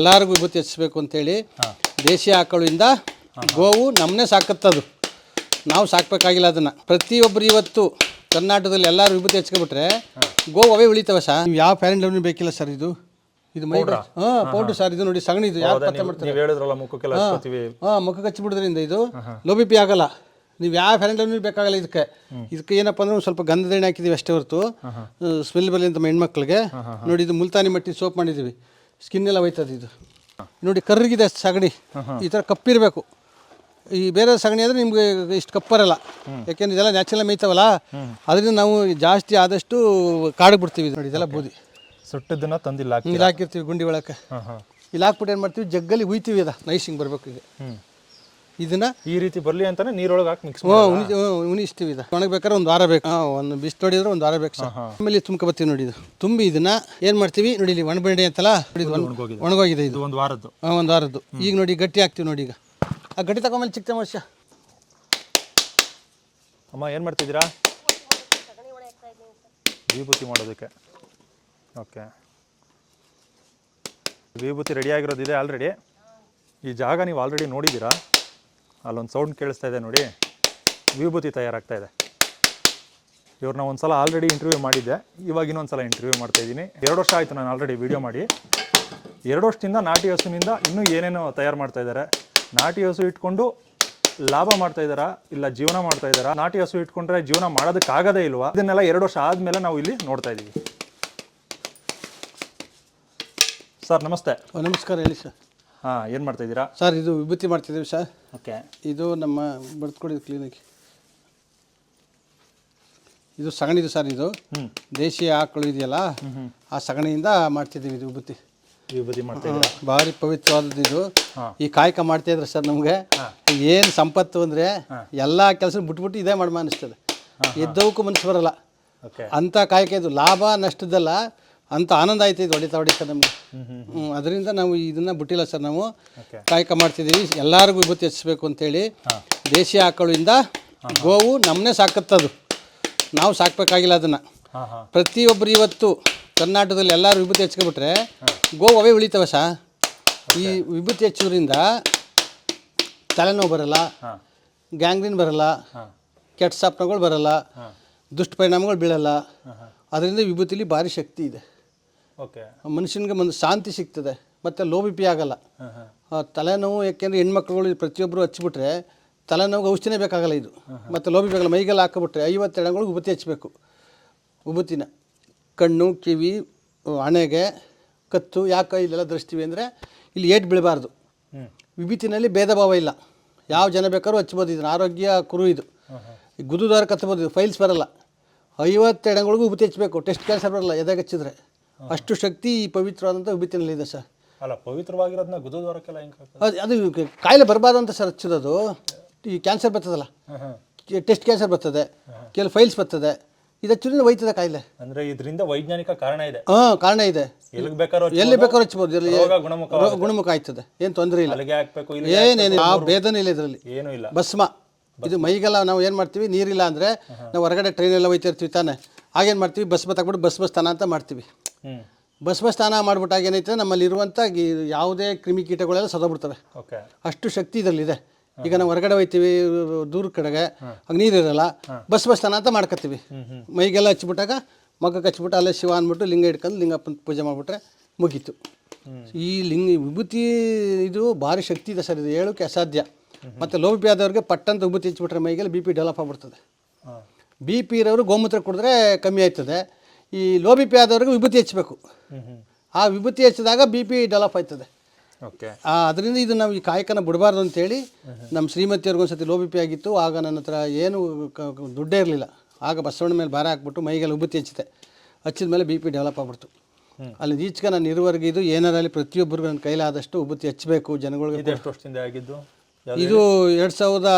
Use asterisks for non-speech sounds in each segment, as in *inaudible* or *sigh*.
ಎಲ್ಲರಿಗೂ ವಿಭೂತಿ ಹಚ್ಚಬೇಕು ಅಂತೇಳಿ ದೇಶಿ ಆಕಳಿಂದ ಗೋವು ನಮ್ಮನ್ನೇ ಸಾಕತ್ತದು. ನಾವು ಸಾಕ್ಬೇಕಾಗಿಲ್ಲ ಅದನ್ನ. ಪ್ರತಿಯೊಬ್ಬರು ಇವತ್ತು ಕರ್ನಾಟಕದಲ್ಲಿ ಎಲ್ಲರೂ ವಿಭೂತಿ ಹಚ್ಕೊಬಿಟ್ರೆ ಗೋವು ಅವೇ ಉಳಿತವೆ ಸರ್ ನೀವು ಯಾವ ಫ್ಯಾನ್ ಬೇಕಿಲ್ಲ ಸರ್ ಇದು? ಇದು ಮೈ ಹಾ ಪೌಡ್ರ್ ಸರ್ ಇದು ನೋಡಿ ಸಗಣಿ ಇದು. ಯಾರು ಪತ್ತೆ ಮಾಡ್ತಾರೆ? ನೀವು ಹೇಳಿದ್ರಲ್ಲ ಮುಖಕ್ಕೆಲ್ಲ ಹಾಂ. ಮುಖಕ್ಕೆ ಹಚ್ಚಿಬಿಡೋದ್ರಿಂದ ಇದು ಲೋ ಬಿ ಪಿ ಆಗಲ್ಲ. ನೀವು ಯಾವ ಫ್ಯಾನ್ ಬೇಕಾಗಲ್ಲ ಇದಕ್ಕೆ. ಇದಕ್ಕೆ ಏನಪ್ಪ ಅಂದ್ರೆ ಒಂದು ಸ್ವಲ್ಪ ಗಂಧದ ಎಣ್ಣೆ ಹಾಕಿದ್ದೀವಿ ಅಷ್ಟೇ ಹೊರತು. ಸ್ಮೆಲ್ ಬರಲಿ ಅಂತ ಹೆಣ್ಮಕ್ಳಿಗೆ. ನೋಡಿ ಇದು ಮುಲ್ತಾನಿ ಮಟ್ಟಿ ಸೋಪ್ ಮಾಡಿದ್ದೀವಿ ಸ್ಕಿನ್ ಎಲ್ಲ ಹೋಯ್ತದೆ ಇದು. ನೋಡಿ ಕರ್ರಿಗಿದೆ ಸಗಣಿ. ಈ ಥರ ಕಪ್ಪಿರಬೇಕು. ಈ ಬೇರೆ ಸಗಣಿ ಅಂದರೆ ನಿಮಗೆ ಇಷ್ಟು ಕಪ್ಪರಲ್ಲ. ಯಾಕೆಂದ್ರೆ ಇದೆಲ್ಲ ನ್ಯಾಚುರಲ್ ಮೇಯ್ತಾವಲ್ಲ? ಅದರಿಂದ ನಾವು ಜಾಸ್ತಿ ಆದಷ್ಟು ಕಾಡಿಗೆ ಬಿಡ್ತೀವಿ ಇದು. ನೋಡಿ ಇದೆಲ್ಲ ಬೂದಿ. ಸುಟ್ಟದನ್ನ ತಂದಿಲ್ಲ ಇಲ್ಲಿ ಹಾಕಿರ್ತೀವಿ ಗುಂಡಿ ಒಳಕ್ಕೆ. ಇಲ್ಲಿ ಹಾಕ್ಬಿಟ್ಟು ಏನು ಮಾಡ್ತೀವಿ? ಜಗ್ಗಲ್ಲಿ ಉಯ್ತೀವಿ ಅದ. ನೈಸಿಂಗ್ ಬರಬೇಕು ಈಗ. ಇದನ್ನ ಈ ರೀತಿ ಬರಲಿ ಅಂತಾನೆ ನೀರೊಳಗೆ ಹಾಕಿ ಮಿಕ್ಸ್ ಹ್ಞೂ ಉನಿ ಹ್ಞೂ, ಉಣಿಸ್ತೀವಿ ಇದು. ಒಣಗ್ಬೇಕಾದ್ರೆ ಒಂದು ವಾರ ಬೇಕು. ಹಾಂ ಒಂದು ಬಿಸಿ ನೋಡಿದ್ರೆ ಒಂದು ವಾರ ಬೇಕು ಸರ್. ಆಮೇಲೆ ತುಂಬಕ ಬರ್ತೀವಿ ನೋಡಿ ಇದು. ತುಂಬಿ ಇದನ್ನ ಏನು ಮಾಡ್ತೀವಿ? ನೋಡಿ ಇಲ್ಲಿ ಒಣಬೆಂಡೆ ಅಂತಲ್ಲ? ನೋಡಿ ಇದು ಒಣಗೋಗಿದೆ. ಒಣಗೋಗಿದೆ ಇದು. ಒಂದು ವಾರದ್ದು. ಹಾಂ ಒಂದು ವಾರದ್ದು. ಈಗ ನೋಡಿ ಗಟ್ಟಿ ಹಾಕ್ತೀವಿ ನೋಡಿ ಈಗ. ಆ ಗಟ್ಟಿ ತಗೊಂಬಲ್ಲಿ ಚಿಕ್ಕ ಮನುಷ್ಯ ಅಮ್ಮ ಏನು ಮಾಡ್ತಿದ್ದೀರಾ? ವಿಭೂತಿ ಮಾಡೋದಕ್ಕೆ. ಓಕೆ. ವಿಭೂತಿ ರೆಡಿ ಆಗಿರೋದಿದೆ ಆಲ್ರೆಡಿ ಈ ಜಾಗ ನೀವು ಆಲ್ರೆಡಿ ನೋಡಿದ್ದೀರಾ? ಅಲ್ಲೊಂದು ಸೌಂಡ್ ಕೇಳಿಸ್ತಾ ಇದೆ ನೋಡಿ. ವಿಭೂತಿ ತಯಾರಾಗ್ತಾ ಇದೆ. ಇವ್ರನ್ನ ಒಂದು ಸಲ ಆಲ್ರೆಡಿ ಇಂಟರ್ವ್ಯೂ ಮಾಡಿದ್ದೆ. ಇವಾಗ ಇನ್ನೊಂದು ಸಲ ಇಂಟರ್ವ್ಯೂ ಮಾಡ್ತಾ ಇದ್ದೀನಿ. ಎರಡು ವರ್ಷ ಆಯಿತು ನಾನು ಆಲ್ರೆಡಿ ವಿಡಿಯೋ ಮಾಡಿ. ಎರಡು ವರ್ಷದಿಂದ ನಾಟಿ ಹಸುವಿನಿಂದ ಇನ್ನೂ ಏನೇನೋ ತಯಾರು ಮಾಡ್ತಾ ಇದ್ದಾರೆ. ನಾಟಿ ಹಸು ಇಟ್ಕೊಂಡು ಲಾಭ ಮಾಡ್ತಾ ಇದ್ದಾರಾ? ಇಲ್ಲ ಜೀವನ ಮಾಡ್ತಾ ಇದ್ದಾರಾ? ನಾಟಿ ಹಸು ಇಟ್ಕೊಂಡ್ರೆ ಜೀವನ ಮಾಡೋದಕ್ಕಾಗದೇ ಇಲ್ವಾ? ಇದನ್ನೆಲ್ಲ ಎರಡು ವರ್ಷ ಆದಮೇಲೆ ನಾವು ಇಲ್ಲಿ ನೋಡ್ತಾ ಇದ್ದೀವಿ. ಸರ್, ನಮಸ್ತೆ. ನಮಸ್ಕಾರ ಹೇಳಿ ಸರ್. ಹಾಂ ಏನು ಮಾಡ್ತಾ ಇದ್ದೀರಾ? ಸರ್ ಇದು ವಿಭೂತಿ ಮಾಡ್ತಿದ್ದೀವಿ ಸರ್. ಓಕೆ. ಇದು ನಮ್ಮ ಬರ್ತ್ಕೊಡಿದ ಕ್ಲಿನಿಕ್. ಇದು ಸಗಣಿದು ಸರ್ ಇದು. ದೇಶೀಯ ದೇಶಿ ಆಕಳು ಇದೆಯಲ್ಲ ಆ ಸಗಣಿಯಿಂದ ಮಾಡ್ತಿದ್ದೀವಿ ಇದು ವಿಭೂತಿ. ವಿಭೂತಿ ಮಾಡ್ತಾ ಇದ್ದೀರಾ? ಭಾರಿ ಪವಿತ್ರವಾದದ್ದು ಇದು. ಈ ಕಾಯಕ ಮಾಡ್ತಾ ಇದ್ರೆ ಸರ್ ನಮಗೆ ಏನು ಸಂಪತ್ತು ಅಂದರೆ ಎಲ್ಲ ಕೆಲಸ ಬಿಟ್ಬಿಟ್ಟು ಇದೇ ಮಾಡಮ ಅನಿಸ್ತದೆ ಎದ್ದವಕ್ಕೂ ಮನಸ್ಸು ಬರಲ್ಲ. ಅಂಥ ಕಾಯಕ ಇದು. ಲಾಭ ನಷ್ಟದಲ್ಲ ಅಂತ ಆನಂದ ಆಯ್ತು ಇದು ಹೊಡಿತಾ ಹೊಡಿತಾ ನಮಗೆ. ಅದರಿಂದ ನಾವು ಇದನ್ನ ಬಿಟ್ಟಿಲ್ಲ ಸರ್ ನಾವು. ಕಾಯಕ ಮಾಡ್ತಿದ್ದೀವಿ. ಎಲ್ಲರಿಗೂ ವಿಭೂತಿ ಹೆಚ್ಚಬೇಕು ಅಂತೇಳಿ ದೇಶಿ ಆಕಳಿಂದ ಗೋವು ನಮ್ಮನ್ನೇ ಸಾಕತ್ತದು. ನಾವು ಸಾಕ್ಬೇಕಾಗಿಲ್ಲ ಅದನ್ನು. ಪ್ರತಿಯೊಬ್ಬರು ಇವತ್ತು ಕರ್ನಾಟಕದಲ್ಲಿ ಎಲ್ಲರೂ ವಿಭೂತಿ ಹಚ್ಕೊಬಿಟ್ರೆ ಗೋವು ಅವೇ ಉಳಿತವೆ ಸಾ? ಈ ವಿಭೂತಿ ಹೆಚ್ಚೋದ್ರಿಂದ ತಲೆನೋವು ಬರಲ್ಲ ಗ್ಯಾಂಗ್ರೀನ್ ಬರಲ್ಲ ಕೆಟ್ಟ ಸಾಪ್ನಗಳು ಬರಲ್ಲ ದುಷ್ಪರಿಣಾಮಗಳು ದುಷ್ಟ ಪರಿಣಾಮಗಳು ಬೀಳಲ್ಲ. ಅದರಿಂದ ವಿಭೂತಿಲಿ ಭಾರಿ ಶಕ್ತಿ ಇದೆ. ಮನುಷ್ಯನಿಗೆ ಒಂದು ಶಾಂತಿ ಸಿಗ್ತದೆ ಮತ್ತು ಲೋಬಿಪಿ ಬಿ ಪಿ ಆಗಲ್ಲ ತಲೆನೋವು ಯಾಕೆಂದರೆ ಹೆಣ್ಮಕ್ಳುಗಳು ಪ್ರತಿಯೊಬ್ಬರು ಹಚ್ಚಿಬಿಟ್ರೆ ತಲೆನೋವು ಔಷಧಿನೇ ಬೇಕಾಗಲ್ಲ ಇದು. ಮತ್ತು ಲೋಬಿ ಪಿ ಆಗಲ್ಲ ಮೈಗೆಲ್ಲ ಹಾಕಿಬಿಟ್ರೆ ಐವತ್ತು ಎಣ್ಣೆಗಳು ಉಬತಿ ಹಚ್ಚಬೇಕು ಉಬತಿನ ಕಣ್ಣು ಕಿವಿ ಹಣೆಗೆ ಕತ್ತು ಯಾಕೆ ಇಲ್ಲೆಲ್ಲ ಧರಿಸ್ತೀವಿ ಅಂದರೆ ಇಲ್ಲಿ ಏಟ್ ಬೀಳಬಾರ್ದು. ವಿಭೀತಿನಲ್ಲಿ ಭೇದ ಭಾವ ಇಲ್ಲ. ಯಾವ ಜನ ಬೇಕಾದ್ರೂ ಹಚ್ಬೋದು ಇದನ್ನು ಆರೋಗ್ಯ ಕುರು ಇದು. ಈ ಗುದುದಾರ ಕತ್ಬೋದು ಇದು ಫೈಲ್ಸ್ ಬರಲ್ಲ. ಐವತ್ತು ಎಣ್ಣೆಗಳಿಗೂ ಉಬತಿ ಹಚ್ಚಬೇಕು ಟೆಸ್ಟ್ ಕ್ಯಾನ್ಸರ್ ಬರಲ್ಲ ಎದೆಗೆ ಹಚ್ಚಿದ್ರೆ. ಅಷ್ಟು ಶಕ್ತಿ ಈ ಪವಿತ್ರವಾದಂಥ ಉಬತಿನಲ್ಲಿದೆ ಸರ್. ಅಲ್ಲ ಪವಿತ್ರವಾಗಿರೋದನ್ನ ಗುರುದ್ವಾರಕ್ಕೆಲ್ಲ ಹೆಂಗೆ ಅದು ಅದು ಕಾಯಿಲೆ ಬರಬಾರ್ದಂತ ಅಂತ ಸರ್ ಹಚ್ಚೋದು ಈ ಕ್ಯಾನ್ಸರ್ ಬರ್ತದಲ್ಲ? ಟೆಸ್ಟ್ ಕ್ಯಾನ್ಸರ್ ಬರ್ತದೆ. ಕೆಲವು ಫೈಲ್ಸ್ ಬರ್ತದೆ. ಇದು ಹಚ್ಚೋದ್ರಿಂದ ಒಯ್ತದೆ ಕಾಯಿಲೆ. ಅಂದ್ರೆ ಇದರಿಂದ ವೈಜ್ಞಾನಿಕ ಕಾರಣ ಇದೆ. ಹಾಂ ಕಾರಣ ಇದೆ. ಎಲ್ಲಿಗೆ ಬೇಕಾದ್ರೂ ಎಲ್ಲಿ ಬೇಕಾದ್ರೂ ಹಚ್ಚಬಹುದು ಎಲ್ಲಿ ಗುಣಮುಖ ಗುಣಮುಖ ಆಯ್ತದೆ. ಏನು ತೊಂದರೆ ಇಲ್ಲ. ಅಲ್ಲಿಗೆ ಹಾಕ್ಬೇಕು ಇಲ್ಲಿ ಏನೇನು ಆ ಭೇದನೇ ಇಲ್ಲ ಇದರಲ್ಲಿ. ಏನೂ ಇಲ್ಲ. ಭಸ್ಮ. ಇದು ಮೈಗೆಲ್ಲ ನಾವು ಏನು ಮಾಡ್ತೀವಿ? ನೀರಿಲ್ಲ ಅಂದರೆ ನಾವು ಹೊರಗಡೆ ಟ್ರೈನೆಲ್ಲ ಒಯ್ತಿರ್ತೀವಿ ತಾನೆ. ಆಗೇನು ಮಾಡ್ತೀವಿ? ಭಸ್ಮ ತಗೊಂಡು ಭಸ್ಮ ಸ್ಥಾನ ಅಂತ ಮಾಡ್ತೀವಿ. ಭಸ್ಮ ಸ್ನಾನ ಮಾಡ್ಬಿಟ್ಟಾಗ ಏನೈತೆ ನಮ್ಮಲ್ಲಿ ಇರುವಂಥ ಗಿ- ಯಾವುದೇ ಕ್ರಿಮಿಕೀಟಗಳೆಲ್ಲ ಸದೋಗ್ಬಿಡ್ತವೆ ಓಕೆ. ಅಷ್ಟು ಶಕ್ತಿ ಇದರಲ್ಲಿದೆ. ಈಗ ನಾವು ಹೊರಗಡೆ ಹೋಯ್ತೀವಿ ದೂರ ಕಡೆಗೆ ಆಗ ನೀರಿರಲ್ಲ ಬಸ್ ಬಸ್ ಸ್ನಾನ ಅಂತ ಮಾಡ್ಕೊತೀವಿ ಮೈಗೆಲ್ಲ ಹಚ್ಬಿಟ್ಟಾಗ ಮಗಕ್ಕೆ ಹಚ್ಬಿಟ್ಟು ಅಲ್ಲೇ ಶಿವ ಅಂದ್ಬಿಟ್ಟು ಲಿಂಗ ಇಟ್ಕೊಂಡು ಲಿಂಗಪ್ಪನ ಪೂಜೆ ಮಾಡಿಬಿಟ್ರೆ ಮುಗೀತು. ಈ ಲಿಂಗ ವಿಭೂತಿ ಇದು ಭಾರಿ ಶಕ್ತಿ ಇದೆ ಸರ್ ಇದು ಹೇಳೋಕೆ ಅಸಾಧ್ಯ. ಮತ್ತು ಲೋ ಬಿ ಪಿ ಆದವ್ರಿಗೆ ಪಟ್ಟಂತ ವಿಭೂತಿ ಹಚ್ಬಿಟ್ರೆ ಮೈಗೆಲ್ಲ ಬಿ ಪಿ ಡೆವಲಪ್ ಆಗ್ಬಿಡ್ತದೆ. ಬಿ ಪಿ ಇರೋರು ಗೋಮೂತ್ರ ಕುಡಿದ್ರೆ ಕಮ್ಮಿ ಆಯ್ತದೆ. ಈ ಲೋ ಬಿ ಪಿ ಆದವ್ರಿಗೆ ವಿಭೂತಿ ಹಚ್ಚಬೇಕು ಆ ವಿಭೂತಿ ಹೆಚ್ಚಿದಾಗ ಬಿ ಪಿ ಡೆವಲಪ್ ಆಯ್ತದೆ. ಓಕೆ. ಅದರಿಂದ ಇದು ನಾವು ಈ ಕಾಯಕನ ಬಿಡಬಾರ್ದು ಅಂತೇಳಿ ನಮ್ಮ ಶ್ರೀಮತಿಯವ್ರಿಗೆ ಒಂದ್ಸತಿ ಲೋ ಬಿ ಪಿ ಆಗಿತ್ತು. ಆಗ ನನ್ನ ಹತ್ರ ಏನು ದುಡ್ಡೇ ಇರಲಿಲ್ಲ. ಆಗ ಬಸವಣ್ಣ ಮೇಲೆ ಭಾರ ಹಾಕ್ಬಿಟ್ಟು ಮೈಗೆಲ್ಲ ವಿಭೂತಿ ಹೆಚ್ಚಿದೆ. ಹಚ್ಚಿದ ಮೇಲೆ ಬಿ ಪಿ ಡೆವಲಪ್ ಆಗ್ಬಿಡ್ತು. ಅಲ್ಲಿ ಈಚೆಗೆ ನಾನು ಇರುವರೆಗೆ ಇದು ಏನಾರಲ್ಲಿ ಪ್ರತಿಯೊಬ್ಬರಿಗೂ ನನ್ನ ಕೈಲಾದಷ್ಟು ಉಬ್ಬತ್ತಿ ಹಚ್ಚಬೇಕು ಜನಗಳಿಗೆ. ಆಗಿದ್ದು? ಇದು ಎರಡು ಸಾವಿರದ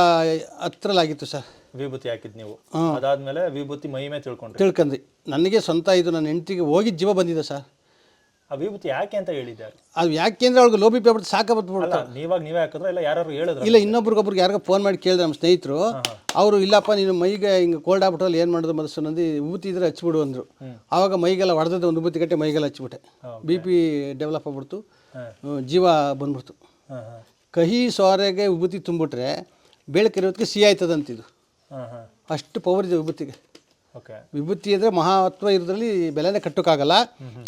ಹತ್ತರಲ್ಲಾಗಿತ್ತು ಸರ್. ವಿಭೂತಿ ಹಾಕಿದ್ ನೀವು. ಅದಾದ್ಮೇಲೆ ವಿಭೂತಿ ಮಹಿಮೆ ತಿಳ್ಕೊಂಡ್ರಿ. ತಿಳ್ಕೊಂಡ್ರಿ ನನಗೆ ಸ್ವಂತ ಇದು ನನ್ನ ಹೆಂಡತಿಗೆ ಹೋಗಿ ಜೀವ ಬಂದಿದೆ ಸರ್. ಆ ವಿಭೂತಿ ಯಾಕೆ ಅಂತ ಹೇಳಿದ್ದಾರೆ ಅದು ಯಾಕೆಂದ್ರೆ ಅವ್ಳಿಗೆ ಲೋಬಿ ಪೇಪರ್ ಸಾಕ ಬಂದ್ಬಿಡ್ತಾರೆ ನೀವಾಗ ನೀವೇ ಹಾಕಿದ್ರೆ ಇಲ್ಲ ಯಾರು ಹೇಳಿದ್ರು ಇಲ್ಲ ಇನ್ನೊಬ್ರಿಗೊಬ್ರಿಗೆ ಯಾರಿಗೋ ಫೋನ್ ಮಾಡಿ ಕೇಳಿದ್ರೆ ನಮ್ಮ ಸ್ನೇಹಿತರು. ಅವರು ಇಲ್ಲಪ್ಪ ನೀನು ಮೈಗೆ ಹಿಂಗೆ ಕೋಲ್ಡ್ ಆಗ್ಬಿಟ್ಟಲ್ಲಿ ಏನು ಮಾಡೋದು ಮನಸ್ಸು? ನಂದು ವಿಭೂತಿ ಇದ್ರೆ ಹಚ್ಬಿಡು ಅಂದರು. ಆವಾಗ ಮೈಗೆಲ್ಲ ಹೊಡೆದದ್ದು ಒಂದು ವಿಭೂತಿ ಕಟ್ಟೆ ಮೈಗೆಲ್ಲ ಹಚ್ಚಿಬಿಟ್ಟೆ ಬಿ ಪಿ ಡೆವಲಪ್ ಆಗ್ಬಿಡ್ತು. ಜೀವ ಬಂದ್ಬಿಡ್ತು. ಕಹಿ ಸೋರೆಗೆ ವಿಭೂತಿ ತುಂಬಿಟ್ರೆ ಬೆಳಕಿರೋದಕ್ಕೆ ಸಿಹಿ ಆಯ್ತದಂತಿದು. ಹಾಂ ಹಾಂ ಅಷ್ಟು ಪವರ್ ಇದೆ ವಿಭೂತಿಗೆ. ವಿಭೂತಿ ಅಂದರೆ ಮಹತ್ವ ಇರೋದ್ರಲ್ಲಿ ಬೆಲೆನೇ ಕಟ್ಟೋಕ್ಕಾಗಲ್ಲ.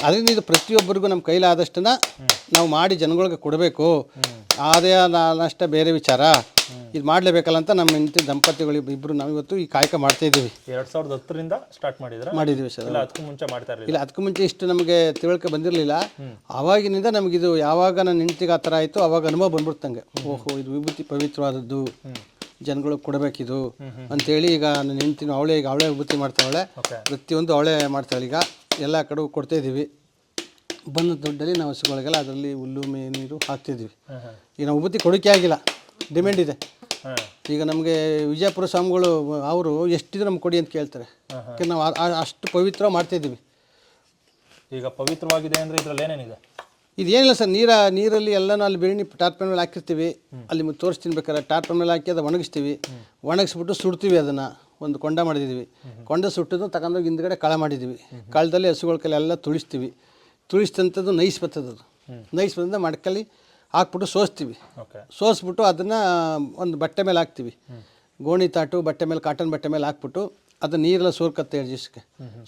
ಅದರಿಂದ ಇದು ಪ್ರತಿಯೊಬ್ಬರಿಗೂ ನಮ್ಮ ಕೈಲಾದಷ್ಟನ್ನ ನಾವು ಮಾಡಿ ಜನಗಳಿಗೆ ಕೊಡಬೇಕು. ಆದಾಯ ನಷ್ಟ ಬೇರೆ ವಿಚಾರ. ಇದು ಮಾಡಲೇಬೇಕಲ್ಲ ಅಂತ ನಮ್ಮ ಹೆಂಡತಿ ದಂಪತಿಗಳು ಇಬ್ಬರು ನಾವು ಇವತ್ತು ಈ ಕಾಯಕ ಮಾಡ್ತಾ ಇದ್ದೀವಿ. ಎರಡು ಸಾವಿರದ ಹತ್ತರಿಂದ ಸ್ಟಾರ್ಟ್ ಮಾಡಿದ್ರೆ? ಮಾಡಿದ್ದೀವಿ ಸರ್. ಇಲ್ಲ ಅದಕ್ಕೂ ಮುಂಚೆ ಮಾಡ್ತಾ ಇರಲಿಲ್ಲ? ಇಲ್ಲ ಅದಕ್ಕೂ ಮುಂಚೆ ಇಷ್ಟು ನಮಗೆ ತಿಳುವಳಿಕೆ ಬಂದಿರಲಿಲ್ಲ. ಆವಾಗಿನಿಂದ ನಮಗಿದು ಯಾವಾಗ ನನ್ನ ಹೆಂಡತಿಗೆ ಆ ಥರ ಆಯಿತು ಅವಾಗ ಅನುಭವ ಬಂದ್ಬಿಡ್ತಂಗೆ. ಓಹೋ ಇದು ವಿಭೂತಿ ಪವಿತ್ರವಾದದ್ದು. ಜನಗಳಿಗೆ ಕೊಡಬೇಕಿದು ಅಂತೇಳಿ ಈಗ ನನ್ನ ಹೆಂಡ್ತಿನೂ ಅವಳೇ ಈಗ ಅವಳೇ ವಿಭೂತಿ ಮಾಡ್ತಾವಳೆ. ಪ್ರತಿಯೊಂದು ಅವಳೇ ಮಾಡ್ತಾಳೆ ಈಗ. ಎಲ್ಲ ಕಡೆ ಕೊಡ್ತಾ ಇದ್ದೀವಿ. ಬಂದ ದುಡ್ಡಲ್ಲಿ ನಾವು ಹಸುಗಳಿಗೆಲ್ಲ ಅದರಲ್ಲಿ ಹುಲ್ಲು ಮೇ ನೀರು ಹಾಕ್ತಿದ್ದೀವಿ. ಹಾಂ ಹಾಂ ಈಗ ನಾವು ವಿಭೂತಿ ಕೊಡೋಕೆ ಆಗಿಲ್ಲ. ಡಿಮ್ಯಾಂಡ್ ಇದೆ. ಈಗ ನಮಗೆ ವಿಜಯಪುರ ಸ್ವಾಮಿಗಳು ಅವರು ಎಷ್ಟಿದ್ರು ನಮ್ಗೆ ಕೊಡಿ ಅಂತ ಕೇಳ್ತಾರೆ. ಯಾಕೆ ನಾವು ಅಷ್ಟು ಪವಿತ್ರ ಮಾಡ್ತಾಯಿದ್ದೀವಿ ಈಗ ಪವಿತ್ರವಾಗಿದೆ ಅಂದರೆ ಇದರಲ್ಲಿ ಏನೇನಿದೆ? ಇದು ಏನಿಲ್ಲ ಸರ್ ನೀರ ನೀರಲ್ಲಿ ಎಲ್ಲನೂ ಅಲ್ಲಿ ಬಿರಿಯಾನಿ ಟಾರ್ಪನ್ ಮೇಲೆ ಹಾಕಿರ್ತೀವಿ. ಅಲ್ಲಿ ನಿಮಗೆ ತೋರಿಸ್ತೀನಿ ಬೇಕಾದ್ರೆ ಟಾರ್ಪನ್ ಮೇಲೆ ಹಾಕಿ ಅದು ಒಣಗಿಸ್ತೀವಿ. ಒಣಗಿಸ್ಬಿಟ್ಟು ಸುಡ್ತೀವಿ ಅದನ್ನು. ಒಂದು ಕೊಂಡ ಮಾಡಿದ್ದೀವಿ. ಕೊಂಡ ಸುಟ್ಟದ್ದು ತಗೊಂಡೋಗಿ ಹಿಂದ್ಗಡೆ ಕಳ ಮಾಡಿದ್ದೀವಿ. ಕಳದಲ್ಲಿ ಹಸುಗಳ ಕೈಲಿ ಎಲ್ಲ ತುಳಿಸ್ತೀವಿ. ತುಳಿಸ್ತಂಥದ್ದು ನೈಸ್ ಬರ್ತದೆ ಅದು. ನೈಸ್ ಬಂದ ಮಡ್ಕಲ್ಲಿ ಹಾಕ್ಬಿಟ್ಟು ಸೋಸ್ತೀವಿ. ಸೋಸ್ಬಿಟ್ಟು ಅದನ್ನು ಒಂದು ಬಟ್ಟೆ ಮೇಲೆ ಹಾಕ್ತೀವಿ. ಗೋಣಿ ತಾಟು ಬಟ್ಟೆ ಮೇಲೆ ಕಾಟನ್ ಬಟ್ಟೆ ಮೇಲೆ ಹಾಕ್ಬಿಟ್ಟು ಅದು ನೀರೆಲ್ಲ ಸೋರ್ಕತ್ತೆ ಎರಡು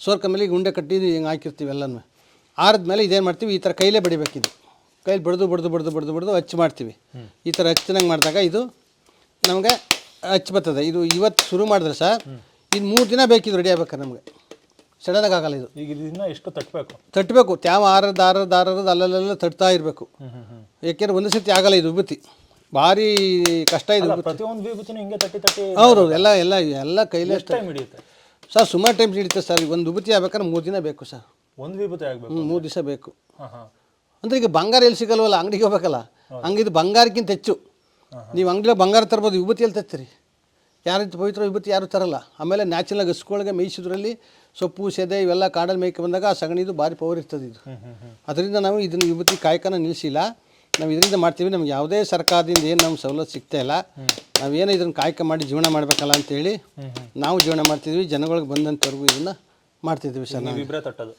ಸೋರ್ಕ ಮೇಲೆ ಈಗ ಉಂಡೆ ಕಟ್ಟಿ ಹಿಂಗೆ ಹಾಕಿರ್ತೀವಿ ಎಲ್ಲನೂ. ಆರಿದ್ಮೇಲೆ ಇದೇನು ಮಾಡ್ತೀವಿ ಈ ಥರ ಕೈಲೇ ಬಡಿಬೇಕಿದು. ಕೈಲಿ ಬಡ್ದು ಬಡ್ದು ಬಡ್ದು ಬಡ್ದು ಬಡ್ದು ಹಚ್ಚು ಮಾಡ್ತೀವಿ. ಈ ಥರ ಹಚ್ಚಿನಂಗೆ ಮಾಡಿದಾಗ ಇದು ನಮಗೆ ಹಚ್ಚಿ ಬರ್ತದೆ. ಇದು ಇವತ್ತು ಶುರು ಮಾಡಿದ್ರೆ ಸರ್ ಇದು ಮೂರು ದಿನ ಬೇಕಿದ್ರು ರೆಡಿ ಆಗ್ಬೇಕಾರೆ ನಮಗೆ. ಸಡನ್ನಾಗಿ ಆಗಲ್ಲ ಇದು. ಈಗ ಇದನ್ನ ಎಷ್ಟು ತಟ್ಟಬೇಕು ತಟ್ಟಬೇಕು ತ್ಯಾವ ಆರದ ಆರದ ಆರದ ಅಲ್ಲಲ್ಲೆಲ್ಲ ತಟ್ತಾ ಇರಬೇಕು. ಯಾಕೆಂದ್ರೆ ಒಂದು ಸರ್ತಿ ಆಗಲ್ಲ ಇದು ವಿಭೂತಿ ಭಾರಿ ಕಷ್ಟ ಇದು ಪ್ರತಿಯೊಂದು ವಿಭೂತಿನೂ ಹಿಂಗೆ ತಟ್ಟಿ ತಟ್ಟಿ ಹೌದು ಎಲ್ಲ ಎಲ್ಲ ಎಲ್ಲ ಕೈಲೇ ಸರ್ ಸುಮಾರು ಟೈಮ್ ಹಿಡಿಯುತ್ತೆ ಸರ್. ಒಂದು ವಿಭೂತಿ ಆಗ್ಬೇಕಾದ್ರೆ ಮೂರು ದಿನ ಬೇಕು ಸರ್. ಒಂದು ವಿಭೂತಿ ಆಗಬೇಕು ಮೂರು ದಿವಸ ಬೇಕು. ಅಂದರೆ ಈಗ ಬಂಗಾರ ಎಲ್ಲಿ ಸಿಗಲ್ವಲ್ಲ ಅಂಗಡಿಗೆ ಹೋಗ್ಬೇಕಲ್ಲ? ಹಂಗಿದು ಬಂಗಾರಕ್ಕಿಂತ ಹೆಚ್ಚು. ನೀವು ಅಂಗಡಿಯಲ್ಲಿ ಬಂಗಾರ ತರ್ಬೋದು ವಿಭೂತಿ ಎಲ್ಲಿ ತರ್ತೀರಿ. ಯಾರು ಪವಿತ್ರ ವಿಭೂತಿ ಯಾರು ತರಲ್ಲ. ಆಮೇಲೆ ನ್ಯಾಚುರಲ್ ಹಸುಗಳಿಗೆ ಮೇಯಿಸಿದ್ರಲ್ಲಿ ಸೊಪ್ಪು ಸೆದೆ ಇವೆಲ್ಲ ಕಾಡಲ್ಲಿ ಮೇಯ್ಕೆ ಬಂದಾಗ ಆ ಸಗಣಿದು ಭಾರಿ ಪವರ್ ಇರ್ತದೆ ಇದು. ಅದರಿಂದ ನಾವು ಇದನ್ನು ವಿಭೂತಿ ಕಾಯಕನ ನಿಲ್ಲಿಸಿಲ್ಲ. ನಾವು ಇದರಿಂದ ಮಾಡ್ತೀವಿ ನಮ್ಗೆ ಯಾವುದೇ ಸರ್ಕಾರದಿಂದ ಏನು ನಮ್ಗೆ ಸವಲತ್ತು ಸಿಗ್ತಾ ಇಲ್ಲ. ನಾವೇನೋ ಇದನ್ನು ಕಾಯಕ ಮಾಡಿ ಜೀವನ ಮಾಡಬೇಕಲ್ಲ ಅಂತೇಳಿ ನಾವು ಜೀವನ ಮಾಡ್ತಿದ್ವಿ ಜನಗಳಿಗೆ ಬಂದಂಥವ್ರಿಗೂ ಇದನ್ನು ಮಾಡ್ತಿದ್ವಿ ಸರ್ ನಾವು ಇಬ್ಬರೇ ತಟ್ಟದು.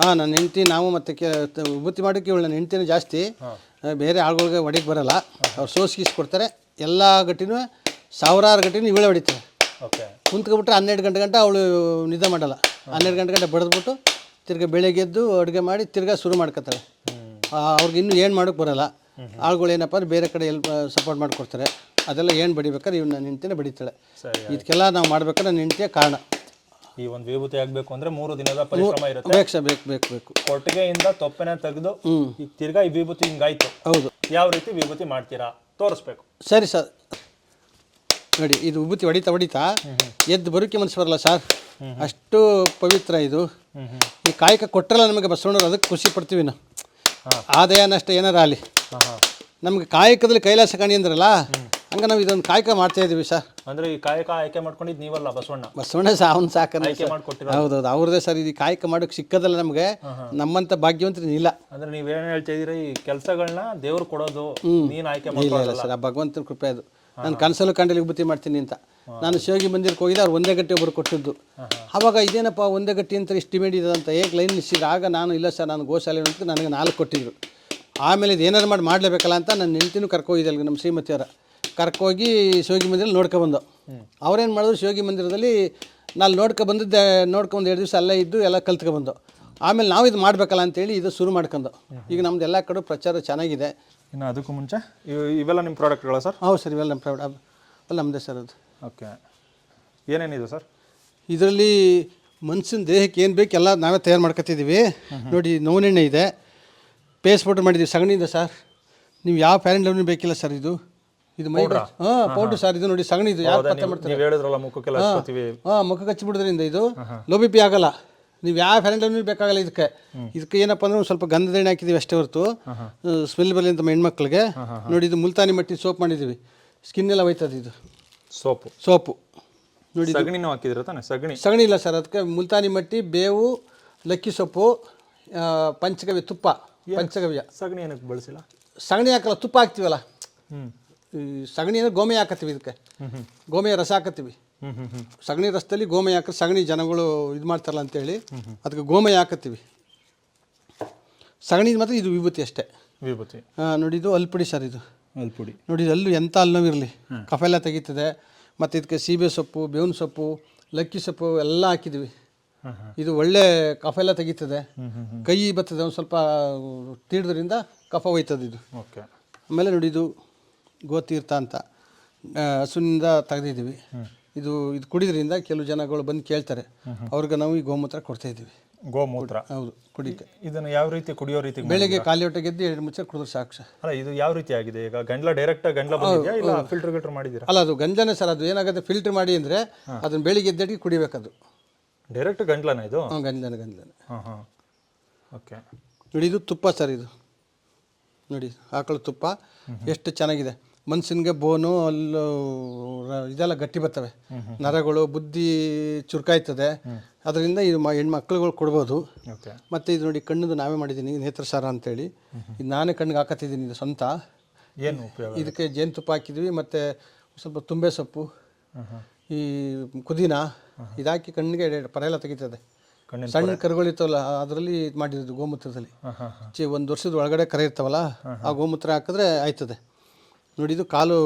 ಹಾಂ ನನ್ನ ಹೆಂಡತಿ ನಾವು ಮತ್ತು ಕೆ ವಿಭೂತಿ ಮಾಡೋಕ್ಕೆ ಇವಳು ನನ್ನ ಹೆಂಡ್ತಿನೇ ಜಾಸ್ತಿ. ಬೇರೆ ಆಳುಗಳಿಗೆ ಹೊಡಿಗೆ ಬರಲ್ಲ. ಅವ್ರು ಸೋಸ್ ಗೀಸ್ ಕೊಡ್ತಾರೆ ಎಲ್ಲ ಗಟ್ಟಿನೂ ಸಾವಿರಾರು ಗಟ್ಟಿನೂ ಇವಳೆ ಹೊಡಿತಾರೆ. ಓಕೆ. ಕುಂತ್ಕೊಬಿಟ್ರೆ ಹನ್ನೆರಡು ಗಂಟೆ ಗಂಟೆ ಅವಳು ನಿದ್ದೆ ಮಾಡಲ್ಲ. ಹನ್ನೆರಡು ಗಂಟೆ ಗಂಟೆ ಬಡಿದ್ಬಿಟ್ಟು ತಿರ್ಗಿ ಬೆಳಗ್ಗೆ ಎದ್ದು ಅಡುಗೆ ಮಾಡಿ ತಿರ್ಗಾ ಶುರು ಮಾಡ್ಕೊತಾಳೆ ಅವ್ರಿಗೆ ಇನ್ನೂ ಏನು ಮಾಡೋಕ್ಕೆ ಬರೋಲ್ಲ. ಆಳುಗಳು ಏನಪ್ಪ ಅಂದ್ರೆ ಬೇರೆ ಕಡೆ ಎಲ್ಪ್ ಸಪೋರ್ಟ್ ಮಾಡಿಕೊಡ್ತಾರೆ. ಅದೆಲ್ಲ ಏನು ಬಡಿಬೇಕಾದ್ರೆ ಇವ್ನ ನನ್ನ ಹೆಂಡ್ತಿನೇ ಬಡಿತಾಳೆ. ಇದಕ್ಕೆಲ್ಲ ನಾವು ಮಾಡ್ಬೇಕಾದ್ರೆ ನನ್ನ ಹೆಂಡ್ತಿಯ ಕಾರಣ. ಈ ಒಂದು ವಿಭೂತಿ ಆಗ್ಬೇಕು ಅಂದ್ರೆ ಮೂರು ದಿನದ ಪರಿಶ್ರಮ ಇರುತ್ತೆ. ಬೇಕು ಸರ್ ಬೇಕು ಬೇಕು ಬೇಕು. ಕೊಟ್ಟಿಗೆಯಿಂದ ತೊಪ್ಪೆನ ತೆಗೆದು ಈಗ ತಿರ್ಗಾ ಈ ವಿಭೂತಿ ಹಿಂಗಾಯ್ತು. ಹೌದು. ಯಾವ ರೀತಿ ವಿಭೂತಿ ಮಾಡ್ತೀರಾ? ತೋರಿಸ್ಬೇಕು. ಸರಿ ಸರ್. ನೋಡಿ ಇದು ವಿಭೂತಿ ಹೊಡಿತಾ ಹೊಡಿತಾ ಎದ್ದು ಬರೋಕೆ ಮನಸ್ಸು ಬರಲ್ಲ ಸರ್. ಅಷ್ಟು ಪವಿತ್ರ ಇದು. ಈ ಕಾಯಕ ಕೊಟ್ಟರಲ್ಲ ನಮಗೆ ಬಸವಣ್ಣರು ಅದಕ್ಕೆ ಖುಷಿ ಪಡ್ತೀವಿ ನಾವು. ಆದಾಯ ನಷ್ಟ ಏನಾರ ಆಗಲಿ. ನಮಗೆ ಕಾಯಕದಲ್ಲಿ ಕೈಲಾಸ ಕಾಣಿ ಅಂದ್ರಲ್ಲ ಹಂಗೆ ನಾವು ಇದೊಂದು ಕಾಯಕ ಮಾಡ್ತಾ ಇದೀವಿ ಸರ್. ಅಂದ್ರೆ ಈ ಕಾಯಕ ಆಯ್ಕೆ ಮಾಡ್ಕೊಂಡಿದ್ ನೀವಲ್ಲ ಬಸವಣ್ಣ? ಬಸವಣ್ಣ ಸಹ ಅವ್ನು ಸಾಕನ ಆಯ್ಕೆ ಮಾಡ್ಕೊಟ್ಟಿರೋ ಹೌದೌದು ಅವ್ರದೇ ಸರ್ ಇದು ಕಾಯಕ ಮಾಡೋಕೆ ಸಿಕ್ಕದಲ್ಲ ನಮಗೆ. ನಮ್ಮಂತ ಭಾಗ್ಯವಂತರು ಇಲ್ಲ. ಅಂದ್ರೆ ನೀವೇನು ಹೇಳ್ತಾ ಇದೀರಿ ಈ ಕೆಲಸಗಳನ್ನ ದೇವ್ರು ಕೊಡೋದು ನೀನ್ ಆಯ್ಕೆ ಇಲ್ಲ ಇಲ್ಲ ಸರ್ ಆ ಭಗವಂತನ ಕೃಪೆ ಅದು. ನಾನು ಕನಸಲ್ಲೂ ಕಂಡಲ್ಲಿ ವಿಭೂತಿ ಮಾಡ್ತೀನಿ ಅಂತ. ನಾನು ಶಿವಗಿ ಮಂದಿರಕ್ಕೆ ಹೋಗಿದ್ದೆ ಅವ್ರು ಒಂದೇ ಗಟ್ಟಿ ಒಬ್ಬರು ಕೊಟ್ಟಿದ್ದು. ಅವಾಗ ಇದೇನಪ್ಪ ಒಂದೇ ಗಟ್ಟಿ ಅಂತ ಇಷ್ಟು ಡಿಮೇಡ್ ಇದೆ ಅಂತ ಹೇಗೆ ಲೈನ್ ನಿಲ್ಸಿದ್ರು? ಆಗ ನಾನು ಇಲ್ಲ ಸರ್ ನಾನು ಗೋಶಾಲೆ ಅಂತ ನನಗೆ ನಾಲ್ಕು ಕೊಟ್ಟಿದ್ರು. ಆಮೇಲೆ ಇದು ಏನಾರು ಮಾಡಿ ಮಾಡಲೇಬೇಕಲ್ಲ ಅಂತ ನನ್ನ ಹೆಂಡ್ತಿನೂ ಕರ್ಕೋಗಿದ್ದೆ ಅಲ್ಲಿಗೆ ನಮ್ಮ ಶ್ರೀಮತಿಯವರ. ಕರ್ಕೋಗಿ ಶಿವಗಿ ಮಂದಿರಲ್ಲಿ ನೋಡ್ಕೊಬಂದು ಅವ್ರೇನು ಮಾಡಿದ್ರು ಶಿವಗಿ ಮಂದಿರದಲ್ಲಿ ನಾನು ನೋಡ್ಕೊ ಬಂದಿದ್ದೆ ನೋಡ್ಕೊಂಡು ಎರಡು ದಿವಸ ಅಲ್ಲೇ ಇದ್ದು ಎಲ್ಲ ಕಲ್ತ್ಕೊಬಂದು ಆಮೇಲೆ ನಾವು ಇದು ಮಾಡಬೇಕಲ್ಲ ಅಂತೇಳಿ ಇದು ಶುರು ಮಾಡ್ಕೊಂಡು ಈಗ ನಮ್ದು ಎಲ್ಲ ಕಡೆ ಪ್ರಚಾರ ಚೆನ್ನಾಗಿದೆ. ಇನ್ನು ಅದಕ್ಕೂ ಮುಂಚೆ? ಇವ್- ಇವೆಲ್ಲ ನಿಮ್ಮ ಪ್ರಾಡಕ್ಟ್ಗಳ ಸರ್? ಹೌದು ಸರ್ ಇವೆಲ್ಲ ನಮ್ಮ ಪ್ರಾಡಕ್ಟ್ ಅಲ್ಲ ನಮ್ಮದೇ ಸರ್ ಅದು. ಓಕೆ. ಏನೇನಿದೆ ಸರ್? ಇದರಲ್ಲಿ ಮನ್ಸಿನ ದೇಹಕ್ಕೆ ಏನು ಬೇಕು ಎಲ್ಲ ನಾವೇ ತಯಾರು ಮಾಡ್ಕೊತಿದ್ದೀವಿ ನೋಡಿ ನೋನೆಣ್ಣೆ ಇದೆ. ಪೇಸ್ಟ್ ಪೌಡ್ರ್ ಮಾಡಿದ್ದೀವಿ ಸಗಣಿಯಿಂದ ಸರ್. ನೀವು ಯಾವ ಪ್ಯಾರೆಂಟ್ ಬೇಕಿಲ್ಲ ಸರ್ ಇದು. ಇದು ಮೈ ಹಾ ಪೌಡ್ರ್ ಸರ್ ಇದು ನೋಡಿ ಸಗಣಿ ಇದು ಯಾರು ಪತ್ತೆ ಮಾಡ್ತಾರೆ? ನೀವು ಹೇಳಿದ್ರಲ್ಲ ಮುಖಕ್ಕೆಲ್ಲ ಹಚ್ಕೋತೀವಿ ಹಾ ಮುಖ ಕಚ್ಚಿಬಿಡೋದ್ರಿಂದ ಇದು ಲೋ ಬಿ ಪಿ ಆಗಲ್ಲ. ನೀವು ಯಾವ ಲವ್ನಿ ಬೇಕಾಗಲ್ಲ ಇದಕ್ಕೆ. ಇದಕ್ಕೆ ಏನಪ್ಪ ಅಂದ್ರೆ ಒಂದು ಸ್ವಲ್ಪ ಗಂಧದ ಎಣ್ಣೆ ಹಾಕಿದ್ದೀವಿ ಅಷ್ಟೇ ಹೊರತು. ಸ್ಮೆಲ್ ಬರಲಿ ಅಂತ ಹೆಣ್ಮಕ್ಳಿಗೆ. ನೋಡಿ ಇದು ಮುಲ್ತಾನಿ ಮಟ್ಟಿ ಸೋಪ್ ಮಾಡಿದ್ದೀವಿ ಸ್ಕಿನ್ ಎಲ್ಲ ಹೋಯ್ತದೆ ಇದು. ಸೋಪು. ಸೋಪು. ನೋಡಿ ಸಗಣಿನೂ ಹಾಕಿದಿರ ತಾನೆ? ಸಗಣಿ. ಸಗಣಿ ಇಲ್ಲ ಸರ್ ಅದಕ್ಕೆ ಮುಲ್ತಾನಿ ಮಟ್ಟಿ ಬೇವು ಲಕ್ಕಿ ಸೊಪ್ಪು ಪಂಚಗವ್ಯ ತುಪ್ಪ. ಪಂಚಗವ್ಯ. ಸಗಣಿ ಏನಕ್ಕೆ ಬಳಸಿಲ್ಲ? ಸಗಣಿ ಹಾಕಲ್ಲ ತುಪ್ಪ ಹಾಕ್ತೀವಲ್ಲ? ಸಗಣಿ ಅಂದರೆ ಗೋಮಯ ಹಾಕತ್ತೀವಿ ಇದಕ್ಕೆ. ಗೋಮಯ ರಸ ಹಾಕತ್ತೀವಿ. ಸಗಣಿ ರಸದಲ್ಲಿ ಗೋಮಯ ಹಾಕಿ ಸಗಣಿ ಜನಗಳು ಇದು ಮಾಡ್ತಾರಲ್ಲ ಅಂತೇಳಿ ಅದಕ್ಕೆ ಗೋಮಯ ಹಾಕತ್ತೀವಿ. ಸಗಣಿ ಮಾತ್ರ ಇದು ವಿಭೂತಿ ಅಷ್ಟೇ. ವಿಭೂತಿ. ಹಾಂ ನೋಡಿ ಇದು ಅಲ್ಪುಡಿ ಸರ್ ಇದು. ಅಲ್ಪುಡಿ. ನೋಡಿ ಇದು ಅಲ್ಲೂ ಎಂಥ ಇರಲಿ. ಕಫ ಎಲ್ಲ ತೆಗೀತದೆ ಮತ್ತು ಇದಕ್ಕೆ ಸೀಬೆ ಸೊಪ್ಪು ಬೇವಿನ ಸೊಪ್ಪು ಲಕ್ಕಿ ಸೊಪ್ಪು ಎಲ್ಲ ಹಾಕಿದ್ವಿ ಇದು ಒಳ್ಳೆ ಕಫ ಎಲ್ಲ ತೆಗೀತದೆ ಕೈ ಬರ್ತದೆ ಒಂದು ಸ್ವಲ್ಪ ತೀಡಿದ್ರಿಂದ ಕಫ ಹೋಯ್ತದೆ ಇದು. ಓಕೆ. ಆಮೇಲೆ ನೋಡಿ ಇದು ಗೋತೀರ್ಥ ಅಂತ. ಹಸುನಿಂದ ಹಸುವಿನಿಂದ ತೆಗೆದಿದ್ದೀವಿ ಇದು ಇದು ಕುಡಿದ್ರಿಂದ ಕೆಲವು ಜನಗಳು ಬಂದು ಕೇಳ್ತಾರೆ. ಅವ್ರಿಗೆ ನಾವು ಈ ಗೋಮೂತ್ರ ಕೊಡ್ತಾ ಇದ್ದೀವಿ. ಗೋಮೂತ್ರ. ಹೌದು ಕುಡಿಕೆ ಇದನ್ನು ಯಾವ ರೀತಿ ಕುಡಿಯೋ ರೀತಿ ಬೆಳಗ್ಗೆ ಖಾಲಿ ಹೊಟ್ಟೆಗೆ ಎದ್ದು ಎರಡು ಮುಚ್ಚ ಕುಡಿದ್ರೆ ಸಾಕ್ಷ ಸರ್. ಅಲ್ಲ ಇದು ಯಾವ ರೀತಿ ಆಗಿದೆ? ಈಗ ಗಂಡ್ಲ ಡೈರೆಕ್ಟ್ ಗಂಡ್ಲ ಬಂದಿದ್ಯಾ ಇಲ್ಲ ಫಿಲ್ಟರ್ ಗಿಲ್ಟರ್ ಮಾಡಿದ್ದೀರಾ? ಅಲ್ಲ ಅದು ಗಂಜನೇ ಸರ್ ಅದು ಏನಾಗುತ್ತೆ ಫಿಲ್ಟರ್ ಮಾಡಿ ಅಂದರೆ ಅದನ್ನ ಬೆಳಿಗ್ಗೆ ಎದ್ದಡಿಗೆ ಕುಡಿಬೇಕದು. ಡೈರೆಕ್ಟ್ ಗಂಡ್ಲನ ಇದು? ಹಾಂ ಗಂಜನ ಗಂಜನ. ಹಾಂ ಹಾಂ. ಓಕೆ ನೋಡಿ ಇದು ತುಪ್ಪ ಸರ್ ಇದು. ನೋಡಿ ಆಕಳ ತುಪ್ಪ ಎಷ್ಟು ಚೆನ್ನಾಗಿದೆ. ಮನ್ಸಿನ್ಗೆ ಬೋನು ಅಲ್ಲೂ ರ- ಇದೆಲ್ಲ ಗಟ್ಟಿ ಬರ್ತವೆ. ನರಗಳು ಬುದ್ಧಿ ಚುರುಕಾಯ್ತದೆ. ಅದರಿಂದ ಇದು ಮ ಹೆಣ್ಮಕ್ಳುಗಳು ಕೊಡ್ಬೋದು. ಓಕೆ. ಮತ್ತು ಇದು ನೋಡಿ ಕಣ್ಣದು ನಾವೇ ಮಾಡಿದ್ದೀನಿ ನೇತ್ರಸಾರ ಅಂತೇಳಿ. ಇದು ನಾನೇ ಕಣ್ಣಿಗೆ ಹಾಕತ್ತಿದ್ದೀನಿ ಇದು ಸ್ವಂತ. ಏನು ಉಪಯೋಗ? ಇದಕ್ಕೆ ಜೇನುತುಪ್ಪ ಹಾಕಿದ್ವಿ ಮತ್ತು ಸ್ವಲ್ಪ ತುಂಬೆ ಸೊಪ್ಪು ಹಾಂ ಹಾಂ ಈ ಕುದಿನ ಇದಾಕಿ ಕಣ್ಣಿಗೆ ಪರ ಎಲ್ಲ ತೆಗಿತದೆ. ಕಣ್ಣಿನ ಸಣ್ಣ ಕರುಗಳಿತ್ತಲ್ಲ ಅದರಲ್ಲಿ ಇದು ಮಾಡಿದ್ದು ಗೋಮೂತ್ರದಲ್ಲಿ. ಹಾಂ ಹಾಂ ಹಾಂ. ಚಿ ಒಂದು ವರ್ಷದ ಒಳಗಡೆ ಕರೆ ಇರ್ತಾವಲ್ಲ ಆ ಗೋಮೂತ್ರ ಹಾಕಿದ್ರೆ ಆಯ್ತದೆ. ನೋಡಿ ಇದು ಕಾಲು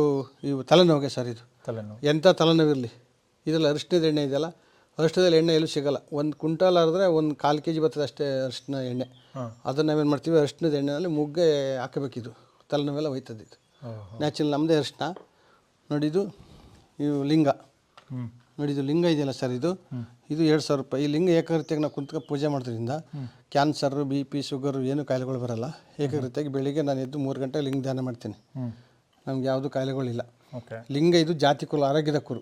ಇವು ತಲೆನೋವಿಗೆ ಸರ್ ಇದು. ತಲೆನೋವು. ಎಂಥ ತಲೆನೋವಿರಲಿ? ಇದರಲ್ಲಿ ಅರಿಶಿನದ ಎಣ್ಣೆ ಇದೆಯಲ್ಲ? ಅರಿಶಿನದಲ್ಲಿ ಎಣ್ಣೆ ಎಲ್ಲೂ ಸಿಗಲ್ಲ. ಒಂದು ಕುಂಟಾಲ್ ಆದರೆ ಒಂದು ಕಾಲು ಕೆ ಜಿ ಬರ್ತದೆ ಅಷ್ಟೇ ಅರಿಶಿನ ಎಣ್ಣೆ. ಅದನ್ನು ನಾವೇನು ಮಾಡ್ತೀವಿ? ಅರಿಶಿನದ ಎಣ್ಣೆಯಲ್ಲಿ ಮುಗ್ಗೆ ಹಾಕಬೇಕಿದು. ತಲೆನೋವೆಲ್ಲ ಹೋಯ್ತದೆ ಇದು. ನ್ಯಾಚುರಲ್ ನಮ್ಮದೇ ಅರಿಶಿನ ನೋಡಿ ಇದು ಇವು ಲಿಂಗ. ನೋಡಿದ್ದು ನೋಡಿ ಇದು ಲಿಂಗ ಇದೆಯಲ್ಲ ಸರ್ ಇದು? ಇದು ಎರಡು ಸಾವಿರ ರೂಪಾಯಿ. ಈ ಲಿಂಗ ಏಕರೀತಿಯಾಗಿ ನಾವು ಕುಂತ್ಕ ಪೂಜೆ ಮಾಡೋದ್ರಿಂದ ಕ್ಯಾನ್ಸರು ಬಿ ಪಿ ಶುಗರು ಏನು ಕಾಯಿಲೆಗಳು ಬರಲ್ಲ. ಏಕರೀತಿಯಾಗಿ ಬೆಳಿಗ್ಗೆ ನಾನು ಎದ್ದು ಮೂರು ಗಂಟೆ ಲಿಂಗ ಧ್ಯಾನ ಮಾಡ್ತೀನಿ. ನಮ್ಗೆ ಯಾವುದು ಕಾಯಿಲೆಗಳಿಲ್ಲ. ಓಕೆ ಲಿಂಗ ಇದು ಜಾತಿ ಕುಲ ಆರೋಗ್ಯದ ಕುರು.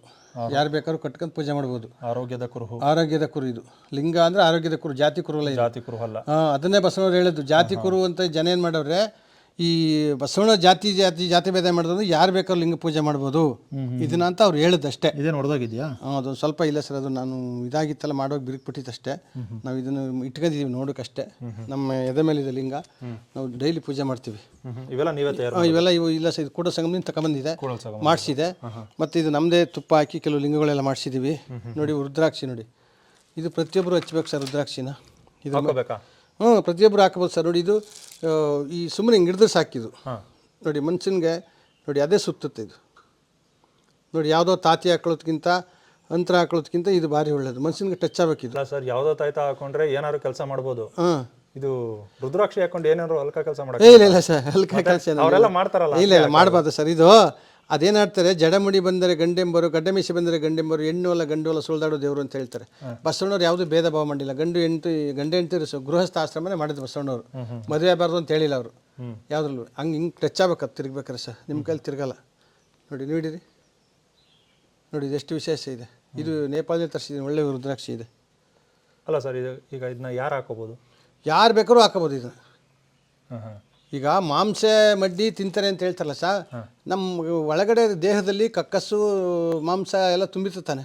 ಯಾರು ಬೇಕಾದ್ರೂ ಕಟ್ಕೊಂಡು ಪೂಜೆ ಮಾಡ್ಬೋದು. ಆರೋಗ್ಯದ ಕುರು ಆರೋಗ್ಯದ ಕುರು ಇದು. ಲಿಂಗ ಅಂದ್ರೆ ಆರೋಗ್ಯದ ಕುರು ಜಾತಿ ಕುರು ಅಲ್ಲ ಜಾತಿ ಕುರು ಅಲ್ಲ. ಹಾಂ ಅದನ್ನೇ ಬಸವನವ್ರು ಹೇಳಿದ್ದು. ಜಾತಿ ಕುರು ಅಂತ ಜನ ಏನು ಮಾಡವ್ರೆ ಈ ಬಸವಣ್ಣ ಜಾತಿ ಜಾತಿ ಜಾತಿ ಭೇದ ಮಾಡಿದ್ರು ಯಾರು ಬೇಕಾದ್ರೂ ಲಿಂಗ ಪೂಜೆ ಮಾಡ್ಬೋದು. ಇದನ್ನ ಅಂತ ಅವ್ರು ಹೇಳಿದಷ್ಟೇ ಇದೇನು ಹೊಡೆದೋಗಿದೆಯಾ ಅದು ಸ್ವಲ್ಪ ಇಲ್ಲ ಸರ್ ಅದು ನಾನು ಇದಾಗಿತ್ತಲ್ಲ ಮಾಡೋಕೆ ಬಿರುಕ್ಬಿಟ್ಟಿತ್ತಷ್ಟೇ ನಾವು ಇದನ್ನು ಇಟ್ಕೊಂಡಿದ್ದೀವಿ ನೋಡೋಕ್ಕಷ್ಟೇ ನಮ್ಮ ಎದೆ ಮೇಲೆ ಇದೆ ಲಿಂಗ ನಾವು ಡೈಲಿ ಪೂಜೆ ಮಾಡ್ತೀವಿ. ಇವೆಲ್ಲ ನೀವೇ ತಯಾರು ಇವೆಲ್ಲ ಇವು ಇಲ್ಲ ಸರ್ ಇದು ಕೂಡ ಸಂಗಮದಿಂದ ತಗೊಂಬಂದಿದೆ ಮಾಡಿಸಿದೆ. ಮತ್ತು ಇದು ನಮ್ಮದೇ ತುಪ್ಪ ಹಾಕಿ ಕೆಲವು ಲಿಂಗಗಳೆಲ್ಲ ಮಾಡಿಸಿದ್ದೀವಿ ನೋಡಿ ರುದ್ರಾಕ್ಷಿ ನೋಡಿ. ಇದು ಪ್ರತಿಯೊಬ್ಬರು ಹಚ್ಬೇಕು ಸರ್ ರುದ್ರಾಕ್ಷಿನ. ಇದು ಹಾಕೋಬೇಕಾ? ಹ್ಞೂ ಪ್ರತಿಯೊಬ್ಬರು ಹಾಕ್ಬೋದು ಸರ್. ನೋಡಿ ಇದು ಈ ಸುಮ್ಮನೆ ಹಿಂಗೆ ಹಿಡಿದ್ರೆ ಸಾಕಿದು ನೋಡಿ ಮನುಷ್ಯನಿಗೆ ನೋಡಿ ಅದೇ ಸುತ್ತುತ್ತೆ ಇದು. ನೋಡಿ ಯಾವುದೋ ತಾತಿ ಹಾಕೊಳ್ಳೋದ್ಕಿಂತ ಅಂತರ ಹಾಕೊಳ್ಳೋದ್ಕಿಂತ ಇದು ಭಾರಿ ಒಳ್ಳೇದು. ಮನುಷ್ಯನಿಗೆ ಟಚ್ ಆಗಬೇಕಿದು ಇಲ್ಲ ಸರ್ ಯಾವುದೋ ತಾಯ್ತ ಹಾಕೊಂಡ್ರೆ ಏನಾದ್ರು ಕೆಲಸ ಮಾಡ್ಬೋದು. ಇದು ರುದ್ರಾಕ್ಷಿ ಹಾಕೊಂಡು ಏನಾದ್ರು ಹಲ್ಕ ಕೆಲಸ ಏ ಇಲ್ಲ ಇಲ್ಲ ಸರ್ ಹಲ್ಕ ಕೆಲಸ ಅವರೆಲ್ಲ ಮಾಡ್ತಾರಲ್ಲ ಇಲ್ಲ ಇಲ್ಲ ಮಾಡಬಾರ್ದು ಸರ್. ಇದು ಅದೇನಾಡ್ತಾರೆ ಜಡಮುಡಿ ಬಂದರೆ ಗಂಡೆಂಬರು ಗಡ್ಡಮೀಸೆ ಬಂದರೆ ಗಂಡೆಂಬರು ಹೆಣ್ಣು ಅಲ್ಲ ಗಂಡು ಅಲ್ಲ ಸುಳ್ದಾಡೋ ದೇವರು ಅಂತ ಹೇಳ್ತಾರೆ. ಬಸವಣ್ಣವ್ರು ಯಾವುದೂ ಭೇದ ಭಾವ ಮಾಡಿಲ್ಲ. ಗಂಡು ಹೆಂಡತಿ ಗಂಡ ಹೆಂಡತಿ ಗೃಹಸ್ಥ ಆಶ್ರಮನೇ ಮಾಡಿದ್ರು ಬಸವಣ್ಣವರು. ಮದುವೆ ಆಗಬಾರ್ದು ಅಂತ ಹೇಳಿಲ್ಲ ಅವರು. ಯಾವುದ್ರಲ್ಲೂ. ಹಂಗೆ ಹಿಂಗೆ ಟಚ್ ಆಗ್ಬೇಕು ತಿರ್ಗ್ಬೇಕಾರೆ ಸರ್. ನಿಮ್ಮ ಕೈಲಿ ತಿರುಗಲ್ಲ. ನೋಡಿ ನೋಡಿರಿ. ನೋಡಿ ಇದು ಎಷ್ಟು ವಿಶೇಷ ಇದೆ. ಇದು ನೇಪಾಳದಲ್ಲಿ ತರಿಸಿದ್ದೀನಿ ಒಳ್ಳೆಯ ರುದ್ರಾಕ್ಷಿ ಇದೆ. ಅಲ್ಲ ಸರ್ ಇದು ಈಗ ಇದನ್ನ ಯಾರು ಹಾಕೋಬೋದು? ಯಾರು ಬೇಕಾದ್ರೂ ಹಾಕೋಬೋದು ಇದನ್ನು. ಹಾಂ ಹಾಂ ಈಗ ಮಾಂಸ ಮಡ್ಡಿ ತಿಂತಾರೆ ಅಂತ ಹೇಳ್ತಾರಲ್ಲ ಸರ್ ನಮ್ಮ ಒಳಗಡೆ ದೇಹದಲ್ಲಿ ಕಕ್ಕಸ್ಸು ಮಾಂಸ ಎಲ್ಲ ತುಂಬಿರ್ತಾನೆ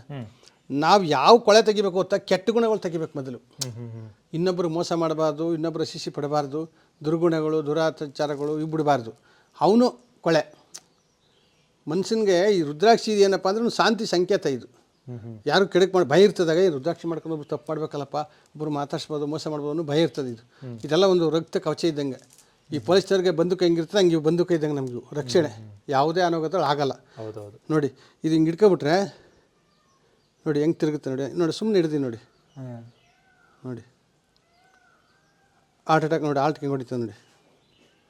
ನಾವು ಯಾವ ಕೊಳೆ ತೆಗಿಬೇಕು ಅಂತ ಕೆಟ್ಟ ಗುಣಗಳು ತೆಗಿಬೇಕು ಮೊದಲು. ಇನ್ನೊಬ್ಬರು ಮೋಸ ಮಾಡಬಾರ್ದು ಇನ್ನೊಬ್ಬರು ಶಿಶಿ ಪಡಬಾರ್ದು ದುರ್ಗುಣಗಳು ದುರಾಚಾರಗಳು ಇವು ಬಿಡಬಾರ್ದು. ಅವನು ಕೊಳೆ. ಮನುಷ್ಯನಿಗೆ ಈ ರುದ್ರಾಕ್ಷಿ ಏನಪ್ಪ ಅಂದ್ರೆ ಶಾಂತಿ ಸಂಕೇತ ಇದು. ಯಾರು ಕೆಡಕ್ ಮಾಡಿ ಭಯ ಇರ್ತದಾಗ ಈ ರುದ್ರಾಕ್ಷಿ ಮಾಡ್ಕೊಂಡು ಒಬ್ರು ತಪ್ಪು ಮಾಡ್ಬೇಕಲ್ಲಪ್ಪ ಒಬ್ಬರು ಮಾತಾಡಿಸ್ಬೋದು ಮೋಸ ಮಾಡ್ಬೋದು ಭಯ ಇರ್ತದೆ ಇದು. ಇದೆಲ್ಲ ಒಂದು ರಕ್ತ ಕವಚ ಇದ್ದಂಗೆ. ಈ ಪೊಲೀಸರಿಗೆ ಬಂದೂಕ ಹೆಂಗಿರ್ತದೆ ಹಂಗೆ ಇವು ಬಂದೂಕ ಇದ್ದಂಗೆ ನಮಗೂ ರಕ್ಷಣೆ. ಯಾವುದೇ ಅನಾಹುತಗಳು ಆಗಲ್ಲ. ಹೌದೌದು. ನೋಡಿ ಇದು ಹಿಂಗೆ ಇಟ್ಕೊಬಿಟ್ರೆ ನೋಡಿ ಹೆಂಗೆ ತಿರುಗುತ್ತೆ ನೋಡಿ. ನೋಡಿ ಸುಮ್ಮನೆ ಹಿಡ್ದು ನೋಡಿ. ನೋಡಿ. ಹಾರ್ಟ್ ಅಟ್ಯಾಕ್ ನೋಡಿ ಹಾರ್ಟ್ ಹೆಂಗೆ ಹೊಡಿತದೆ ನೋಡಿ.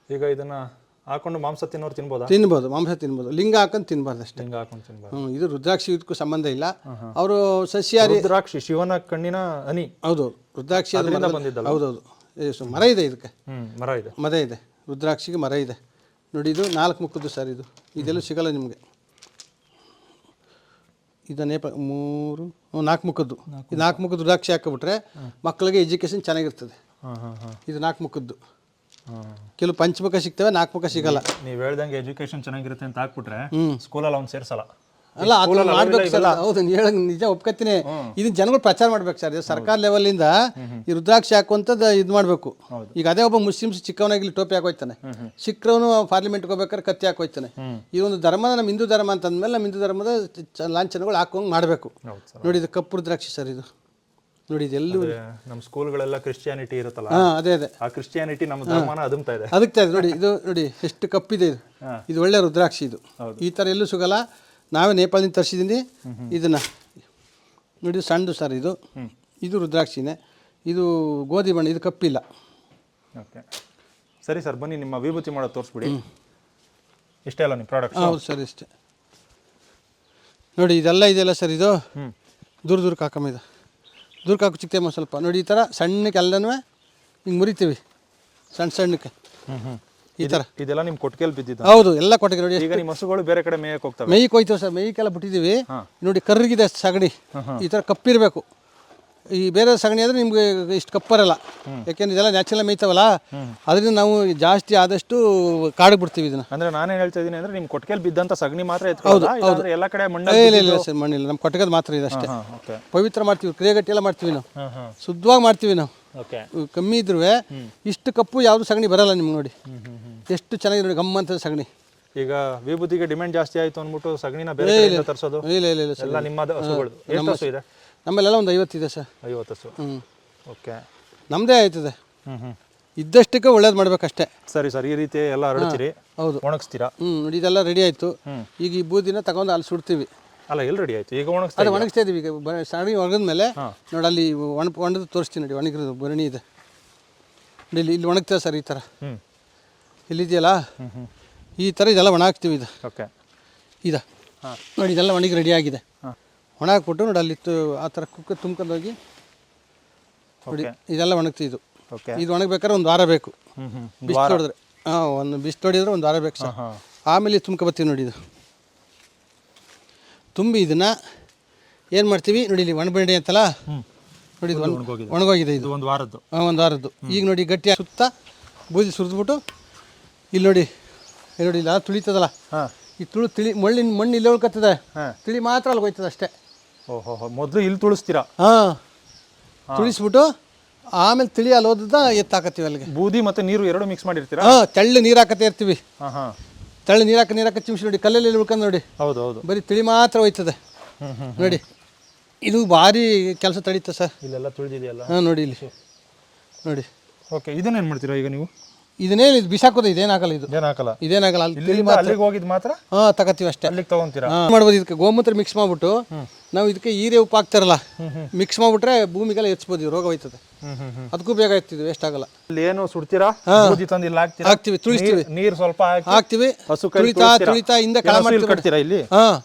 ಈಗ ಇದನ್ನು ಹಾಕೊಂಡು ಮಾಂಸ ತಿನ್ನೋರು ತಿನ್ಬೋದು? ತಿನ್ಬೋದು ಮಾಂಸ ತಿನ್ಬೋದು. ಲಿಂಗ ಹಾಕೊಂಡು ತಿನ್ಬಾರ್ದು ಅಷ್ಟೇ. ಲಿಂಗ ಹಾಕೊಂಡು ತಿನ್ಬೋದು ಹ್ಞೂ ಇದು ರುದ್ರಾಕ್ಷಿ ಇದಕ್ಕೂ ಸಂಬಂಧ ಇಲ್ಲ. ಅವರು ಸಸ್ಯಾಹಾರಿ ರುದ್ರಾಕ್ಷಿ ಶಿವನ ಕಣ್ಣಿನ ಹನಿ. ಹೌದು ರುದ್ರಾಕ್ಷಿ ಅದು ಅದರಿಂದ ಬಂದಿದ್ದಲ್ಲ? ಹೌದೌದು. ಮರ ಇದೆ ಇದಕ್ಕೆ. ಮರ ಇದೆ. ಮರ ಇದೆ. ರುದ್ರಾಕ್ಷಿಗೆ ಮರ ಇದೆ. ನೋಡಿ ಇದು ನಾಲ್ಕು ಮುಖದ್ದು ಸರ್ ಇದು. ಇದೆಲ್ಲೂ ಸಿಗಲ್ಲ ನಿಮಗೆ. ಇದು ನೇಪ ಮೂರು ನಾಲ್ಕು ಮುಖದ್ದು. ಈ ನಾಲ್ಕು ಮುಖದ್ದು ರುದ್ರಾಕ್ಷಿ ಹಾಕಿಬಿಟ್ರೆ ಮಕ್ಕಳಿಗೆ ಎಜುಕೇಷನ್ ಚೆನ್ನಾಗಿರ್ತದೆ. ಇದು ನಾಲ್ಕು ಮುಖದ್ದು. ಕೆಲವು ಪಂಚಮುಖ ಸಿಗ್ತವೆ ನಾಲ್ಕು ಮುಖ ಸಿಗಲ್ಲ. ನೀವು ಹೇಳ್ದಂಗೆ ಎಜುಕೇಶನ್ ಚೆನ್ನಾಗಿರುತ್ತೆ ಅಂತ ಹಾಕ್ಬಿಟ್ರೆ ಸ್ಕೂಲಲ್ಲಿ ಅವ್ನು ಸೇರ್ಸಲ್ಲ. ಅಲ್ಲ ಅದು ಮಾಡ್ಬೇಕು ಸರ್. ಹೌದು ನಿಜ ಒಪ್ಕೊತೀನಿ. ಇದನ್ನ ಜನಗಳು ಪ್ರಚಾರ ಮಾಡ್ಬೇಕು ಸರ್. ಇದು ಸರ್ಕಾರ ಲೆವೆಲಿಂದ ಈ ರುದ್ರಾಕ್ಷಿ ಹಾಕುವಂಥದ್ದು ಇದು ಮಾಡಬೇಕು. ಈಗ ಅದೇ ಒಬ್ಬ ಮುಸ್ಲಿಮ್ಸ್ ಚಿಕ್ಕವನಾಗಿ ಟೋಪಿ ಹಾಕೋಯ್ತಾನೆ. ಸಿಖ್ರವನು ಪಾರ್ಲಿಮೆಂಟ್ಗೆ ಹೋಗ್ಬೇಕಾದ್ರೆ ಕತ್ತಿ ಹಾಕೋಯ್ತಾನೆ. ಈ ಒಂದು ಧರ್ಮನ ನಮ್ಮ ಹಿಂದೂ ಧರ್ಮ ಅಂತಂದ್ಮೇಲೆ ನಮ್ಮ ಹಿಂದೂ ಧರ್ಮದ ಲಾಂಛನಗಳು ಹಾಕೋಂಗೆ ಮಾಡಬೇಕು. ನೋಡಿ ಇದು ಕಪ್ಪು ರುದ್ರಾಕ್ಷಿ ಸರ್ ಇದು. ನೋಡಿ ಇದೆಲ್ಲೂ ನಮ್ಮ ಸ್ಕೂಲ್ಗಳೆಲ್ಲ ಕ್ರಿಶ್ಚಿಯಾನಿಟಿ ಇರುತ್ತಲ್ಲ? ಹಾಂ ಅದೇ ಅದೇ. ಆ ಕ್ರಿಶ್ಚಿಯಾನಿಟಿ ನಮ್ಮ ಧರ್ಮನ ಅದುಮ್ತಾ ಇದೆ. ಅದಕ್ಕೆ ಇದೆ. ನೋಡಿ ಇದು ನೋಡಿ ಎಷ್ಟು ಕಪ್ಪಿದೆ ಇದು. ಇದು ಒಳ್ಳೆ ರುದ್ರಾಕ್ಷಿ ಇದು. ಈ ಥರ ಎಲ್ಲೂ ಸಿಗಲ್ಲ. ನಾವೇ ನೇಪಾಳದಿಂದ ತರಿಸಿದ್ದೀನಿ. ಇದನ್ನು ನೋಡಿ ಸಣ್ಣದು ಸರ್ ಇದು. ಇದು ರುದ್ರಾಕ್ಷಿನೇ. ಇದು ಗೋಧಿ ಬಣ್ಣ ಇದು ಕಪ್ಪಿಲ್ಲ. ಓಕೆ. ಸರಿ ಸರ್ ಬನ್ನಿ ನಿಮ್ಮ ವಿಭೂತಿ ಮಾಡೋದು ತೋರಿಸ್ಬಿಡಿ. ಇಷ್ಟೇ ಅಲ್ಲ ನಿಮ್ಮ ಪ್ರಾಡಕ್ಟ್ ಹೌದು ಸರ್ ಇಷ್ಟೇ. ನೋಡಿ ಇದೆಲ್ಲ ಇದೆಯಲ್ಲ ಸರ್ ಇದು? ದೂರ ದೂರ ದೂರಕ್ಕೆ ಹಾಕಮ್ಮ ಇದು. ದೂರಕ್ಕೆ ಹಾಕು ಚಿಕ್ಕಮ್ಮ ಸ್ವಲ್ಪ. ನೋಡಿ ಈ ಥರ ಸಣ್ಣಕ್ಕೆ ಎಲ್ಲನೂ ಹಿಂಗೆ ಮುರಿತೀವಿ. ಸಣ್ಣ ಸಣ್ಣಕ್ಕೆ. ಹ್ಞೂ ಹ್ಞೂ ಈ ತರ. ಇದೆಲ್ಲ ನಿಮ್ ಕೊಟ್ಟಿಗೆಲ್ ಬಿದ್ದಿದ್ದ? ಹೌದು ಎಲ್ಲ ಕೊಟ್ಟಿಗೆ ನೋಡಿ ಈಗ ನಿಮ್ಮ ಹಸುಗಳು ಬೇರೆ ಕಡೆ ಮೇಯಕ್ಕೆ ಹೋಗ್ತವೆ. ಮೇಯ್ ಹೋಯ್ತೇವೆ ಸರ್ ಮೇಯ್ಕೆಲ್ಲ ಬಿಟ್ಟಿದ್ದೀವಿ. ನೋಡಿ ಕರ್ರಿಗಿದೆ ಸಗಣಿ. ಈ ಥರ ಕಪ್ಪಿರಬೇಕು. ಈ ಬೇರೆ ಸಗಣಿ ಆದರೆ ನಿಮ್ಗೆ ಇಷ್ಟು ಕಪ್ಪರಲ್ಲ. ಯಾಕೆಂದ್ರೆ ಇದೆಲ್ಲ ನ್ಯಾಚುರಲ್ ಮೇಯ್ತಾವಲ್ಲ ಅದರಿಂದ ನಾವು ಜಾಸ್ತಿ ಆದಷ್ಟು ಕಾಡು ಬಿಡ್ತೀವಿ ಇದನ್ನ. ಅಂದ್ರೆ ನಾನೇನ್ ಹೇಳ್ತಾ ಇದೀನಿ ಅಂದ್ರೆ ನಿಮ್ ಕೊಟ್ಟಿಗೆಲ್ ಬಿದ್ದಂತ ಸಗಣಿ ಮಾತ್ರ ಹೌದು ಹೌದು. ಎಲ್ಲ ಕಡೆ ಮಣ್ಣು ಇಲ್ಲ ಇಲ್ಲ ಸರ್ ಮಣ್ಣಿಲ್ಲ ನಮ್ಮ ಕೊಟ್ಟಿಗೆ ಮಾತ್ರ ಇದೆ ಅಷ್ಟೇ. ಪವಿತ್ರ ಮಾಡ್ತೀವಿ ಕ್ರಿಯೆಗಟ್ಟಿ ಎಲ್ಲ ಮಾಡ್ತೀವಿ ನಾವು. ಶುದ್ಧವಾಗಿ ಮಾಡ್ತೀವಿ ನಾವು. ಕಮ್ಮಿ ಇದ್ರೂ ಇಷ್ಟು ಕಪ್ಪು ಯಾವುದು ಸಗಣಿ ಬರಲ್ಲ ನಿಮ್ಗೆ ನೋಡಿ. ಎಷ್ಟು ಚೆನ್ನಾಗಿದೆ ನೋಡಿ ಗಮ್ಮಂತ ಸಗಣಿ. ಈಗ ವಿಭೂತಿಗೆ ಡಿಮ್ಯಾಂಡ್ ಜಾಸ್ತಿ ಆಯಿತು ಅಂದ್ಬಿಟ್ಟು ಸಗಣಿನ ಬೇರೆ ಕಡೆಯಿಂದ ತರಿಸೋದು? ಇಲ್ಲ ಇಲ್ಲ ಇಲ್ಲ ಎಲ್ಲ ನಿಮ್ಮದು ಹಸುಗಳು ಎಷ್ಟು ಹಸು ಇದೆ? ನಮ್ಮಲ್ಲೆಲ್ಲ ಒಂದು ಐವತ್ತಿದೆ ಸರ್. ಐವತ್ತು ಹಸು. ಹ್ಞೂ ಓಕೆ. ನಮ್ಮದೇ ಆಯ್ತದೆ. ಹ್ಞೂ ಹ್ಞೂ ಇದ್ದಷ್ಟಕ್ಕೆ ಒಳ್ಳೇದು ಮಾಡ್ಬೇಕಷ್ಟೇ. ಸರಿ ಸರ್. ಈ ರೀತಿ ಎಲ್ಲ ಹರಡ್ತೀರಿ ಹೌದು. ಒಣಗಿಸ್ತೀರಾ? ಹ್ಞೂ ನೋಡಿ ಇದೆಲ್ಲ ರೆಡಿ ಆಯಿತು. ಈಗ ಈ ಬೂದಿನ ತಗೊಂಡು ಅಲ್ಲಿ ಸುಡ್ತೀವಿ. ಅಲ್ಲ ಎಲ್ಲಿ ರೆಡಿ ಆಯ್ತು? ಈಗ ಒಣಗಿಸ್ತಾ ಅದು ಒಣಗಿಸ್ತಾ ಇದೀವಿ. ಈಗ ಬ- ಸಗಣಿ ಒಣಗಿದ ಮೇಲೆ ನೋಡಿ ಅಲ್ಲಿ ಒಣ ಒಣದು ತೋರಿಸ್ತೀನಿ ನೋಡಿ ಒಣಗಿರೋದು ಬರಣಿ ಇದೆ. ಇಲ್ಲಿ ಇಲ್ಲಿ ಒಣಗ್ತದೆ ಸರ್ ಈ ಥರ ಹ್ಮ್. ಇಲ್ಲಿದೆಯಲ್ಲ ಈ ಥರ ಇದೆಲ್ಲ ಒಣ ಹಾಕ್ತೀವಿ ಇದು. ಓಕೆ ಇದ. ನೋಡಿ ಇದೆಲ್ಲ ಒಣಗಿ ರೆಡಿ ಆಗಿದೆ. ಒಣ ಹಾಕ್ಬಿಟ್ಟು ನೋಡಿ ಅಲ್ಲಿ ಆ ಥರ ಕುಕ್ಕ ತುಂಬ್ಕೊಂಡು ಹೋಗಿ ನೋಡಿ ಇದೆಲ್ಲ ಒಣಗ್ತೀವಿ ಇದು. ಓಕೆ ಇದು ಒಣಗ್ಬೇಕಾದ್ರೆ ಒಂದು ವಾರ ಬೇಕು. ಬಿಸಿ ನೋಡಿದ್ರೆ ಹೊಡೆದ್ರೆ. ಹಾಂ ಒಂದು ಬಿಸಿ ಹೊಡಿದ್ರೆ ಒಂದು ವಾರ ಬೇಕು ಸರ್. ಆಮೇಲೆ ತುಂಬ್ಕೊಬತ್ತೀವಿ ನೋಡಿ ಇದು. ತುಂಬಿ ಇದನ್ನು ಏನು ಮಾಡ್ತೀವಿ? ನೋಡಿ ಇಲ್ಲಿ ಒಣಬೆಂಡೆ ಅಂತಲ್ಲ? ನೋಡಿ ಇದು ಒಣಗೋಗಿದೆ. ಇದು ಒಂದು ವಾರದ್ದು. ಹಾಂ ಒಂದು ವಾರದ್ದು. ಈಗ ನೋಡಿ ಗಟ್ಟಿ ಸುತ್ತ ಬೂದಿ ಸುರಿದ್ಬಿಟ್ಟು ಇಲ್ಲಿ ನೋಡಿ ಇಲ್ಲಿ ನೋಡಿ ಇಲ್ಲ ತುಳಿತದಲ್ಲ? ಹಾಂ. ಈ ತುಳು ತಿಳಿ ಮಣ್ಣಿನ ಮಣ್ಣು ಇಲ್ಲೇ ಉಳ್ಕೊತದೆ ಹಾಂ. ತಿಳಿ ಮಾತ್ರ ಅಲ್ಲಿ ಹೋಯ್ತದೆ ಅಷ್ಟೇ. ಓಹೋ ಹೋ ಮೊದಲು ಇಲ್ಲಿ ತುಳಿಸ್ತೀರಾ? ಹಾಂ. ತುಳಿಸ್ಬಿಟ್ಟು ಆಮೇಲೆ ತಿಳಿ ಅಲ್ಲಿ ಹೋದ ಎತ್ತಾಕತ್ತೀವಿ ಅಲ್ಲಿಗೆ. ಬೂದಿ ಮತ್ತು ನೀರು ಎರಡು ಮಿಕ್ಸ್ ಮಾಡಿರ್ತೀರಾ? ಹಾಂ ತೆಳ್ಳು ನೀರು ಹಾಕತ್ತೆ ಇರ್ತೀವಿ. ಹಾಂ ಹಾಂ. ತೆಳ್ಳು ನೀರು ಹಾಕಿ ನೀರು ಹಾಕಿ ಚಿಮ್ಸಿ ನೋಡಿ ಕಲ್ಲಲ್ಲಿ ಉಳ್ಕೊಂಡು ನೋಡಿ. ಹೌದು ಹೌದು. ಬರೀ ತಿಳಿ ಮಾತ್ರ ಹೋಯ್ತದೆ. ಹ್ಞೂ ಹ್ಞೂ ನೋಡಿ ಇದು ಭಾರಿ ಕೆಲಸ ತಡೀತ ಸರ್. ಇಲ್ಲೆಲ್ಲ ತುಳಿದಿದೆಯಲ್ಲ? ಹಾಂ ನೋಡಿ ಇಲ್ಲಿ. ನೋಡಿ. ಓಕೆ ಇದನ್ನೇನು ಮಾಡ್ತೀರಾ ಈಗ ನೀವು? ಇದನ್ನೇ ಇದು ಬಿಸಾಕೋದು ಇದೇನಾಗಲ್ಲ ಇದು? ಏನಾಗಲ್ಲ ಹಾಕಲ್ಲ ಇದೇನಾಗಲ್ಲ ಅಲ್ಲಿ ತಿಳಿ ಇಲ್ಲಿಂದ ಅಲ್ಲಿಗೆ ಹೋಗಿದ್ ಮಾತ್ರ ಹಾ ತಗತ್ತೀವಿ ಅಷ್ಟೇ. ಅಲ್ಲಿಗೆ ತಗೊಂತೀರಾ? ಹಾಂ. ಮಾಡ್ಬೋದು ಇದಕ್ಕೆ ಗೋಮೂತ್ರ ಮಿಕ್ಸ್ ಮಾಡ್ಬಿಟ್ಟು ನಾವು ಇದಕ್ಕೆ ಹೀರೆ ಉಪ್ಪು ಹಾಕ್ತಾರಲ್ಲ ಮಿಕ್ಸ್ ಮಾಡ್ಬಿಟ್ರೆ ಭೂಮಿಗೆಲ್ಲ ಹೆಚ್ಚಬೋದು ಈ ರೋಗ ಹೋಯ್ತದೆ. ಹ್ಮ್ ಹ್ಮ್ ಹ್ಮ್ ಅದಕ್ಕೂ ಬೇಗ ಎತ್ತಿದ್ವಿ ವೇಸ್ಟ್ ಆಗಲ್ಲ. ಇಲ್ಲಿ ಏನು ಸುಡ್ತೀರಾ? ಬೂದಿ ತಂದು ಇಲ್ಲಿ ಹಾಕ್ತೀರಾ? ಹಾಕ್ತಿವಿ ತುಳಿಸ್ತೀವಿ. ನೀರ್- ನೀರ್ ಸ್ವಲ್ಪ ಹಾಕಿ ಹಾಕ್ತಿವಿ. ಹಸು ಕೈ ತುಳಿತಾ ತುಳಿತಾ ಹಿಂದೆ ಕಳ ಏನು ಹಸು ಇಲ್ಲಿ ಮಾಡ್ತೀವಿ ಕಟ್ತೀರಾ ಇಲ್ಲಿ? ಹಾಂ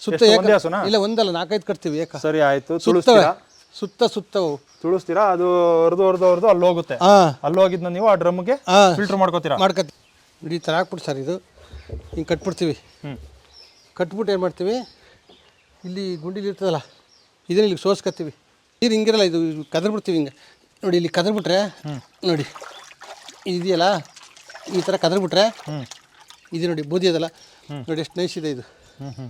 ಸುತ್ತ ಎಷ್ಟು ಏಕ ಹಸುನಾ? ಇಲ್ಲ ಒಂದಲ್ಲ ನಾಲ್ಕೈದು ಕಟ್ತೀವಿ ಏಕ. ಸರಿ ಆಯ್ತು ತುಳಿಸ್ತೀರಾ? ಸುತ್ತ ಸುತ್ತವು. ತುಳಿಸ್ತೀರಾ? ಅದು ಹೊರದು ಹೊರದು ಹೊರದು ಅಲ್ಲಿ ಹೋಗುತ್ತೆ. ಹಾಂ. ಅಲ್ಲಿ ಹೋಗಿದ್ನ ನೀವು ಆ ಡ್ರಮ್ಗೆ ಹಾಂ. ಫಿಲ್ಟರ್ ಮಾಡ್ಕೋತೀರಾ? ಮಾಡ್ಕೋತಿ ಇಡೀ ಥರ ಹಾಕ್ಬಿಟ್ಟು ಸರ್ ಇದು. ಹಿಂಗೆ ಕಟ್ಬಿಡ್ತೀವಿ. ಹ್ಞೂ ಕಟ್ಬಿಟ್ಟು ಏನು ಮಾಡ್ತೀವಿ? ಇಲ್ಲಿ ಗುಂಡಿಲಿ ಇರ್ತದಲ್ಲ ಇದನ್ನ ಇಲ್ಲಿ ಸೋಸ್ಕೊತೀವಿ ನೀರು ಹಿಂಗಿರಲ್ಲ ಇದು ಕದರ್ಬಿಡ್ತೀವಿ ಹಿಂಗೆ. ನೋಡಿ ಇಲ್ಲಿ ಕದರ್ಬಿಟ್ರೆ ನೋಡಿ ಇದೆಯಲ್ಲ? ಈ ಥರ ಕದರ್ಬಿಟ್ರೆ ಹ್ಞೂ ಇದು ನೋಡಿ ಬೂದಿ ಅದಲ್ಲ. ನೋಡಿ ಎಷ್ಟು ನೈಸ್ ಇದೆ ಇದು. ಹ್ಞೂ ಹ್ಞೂ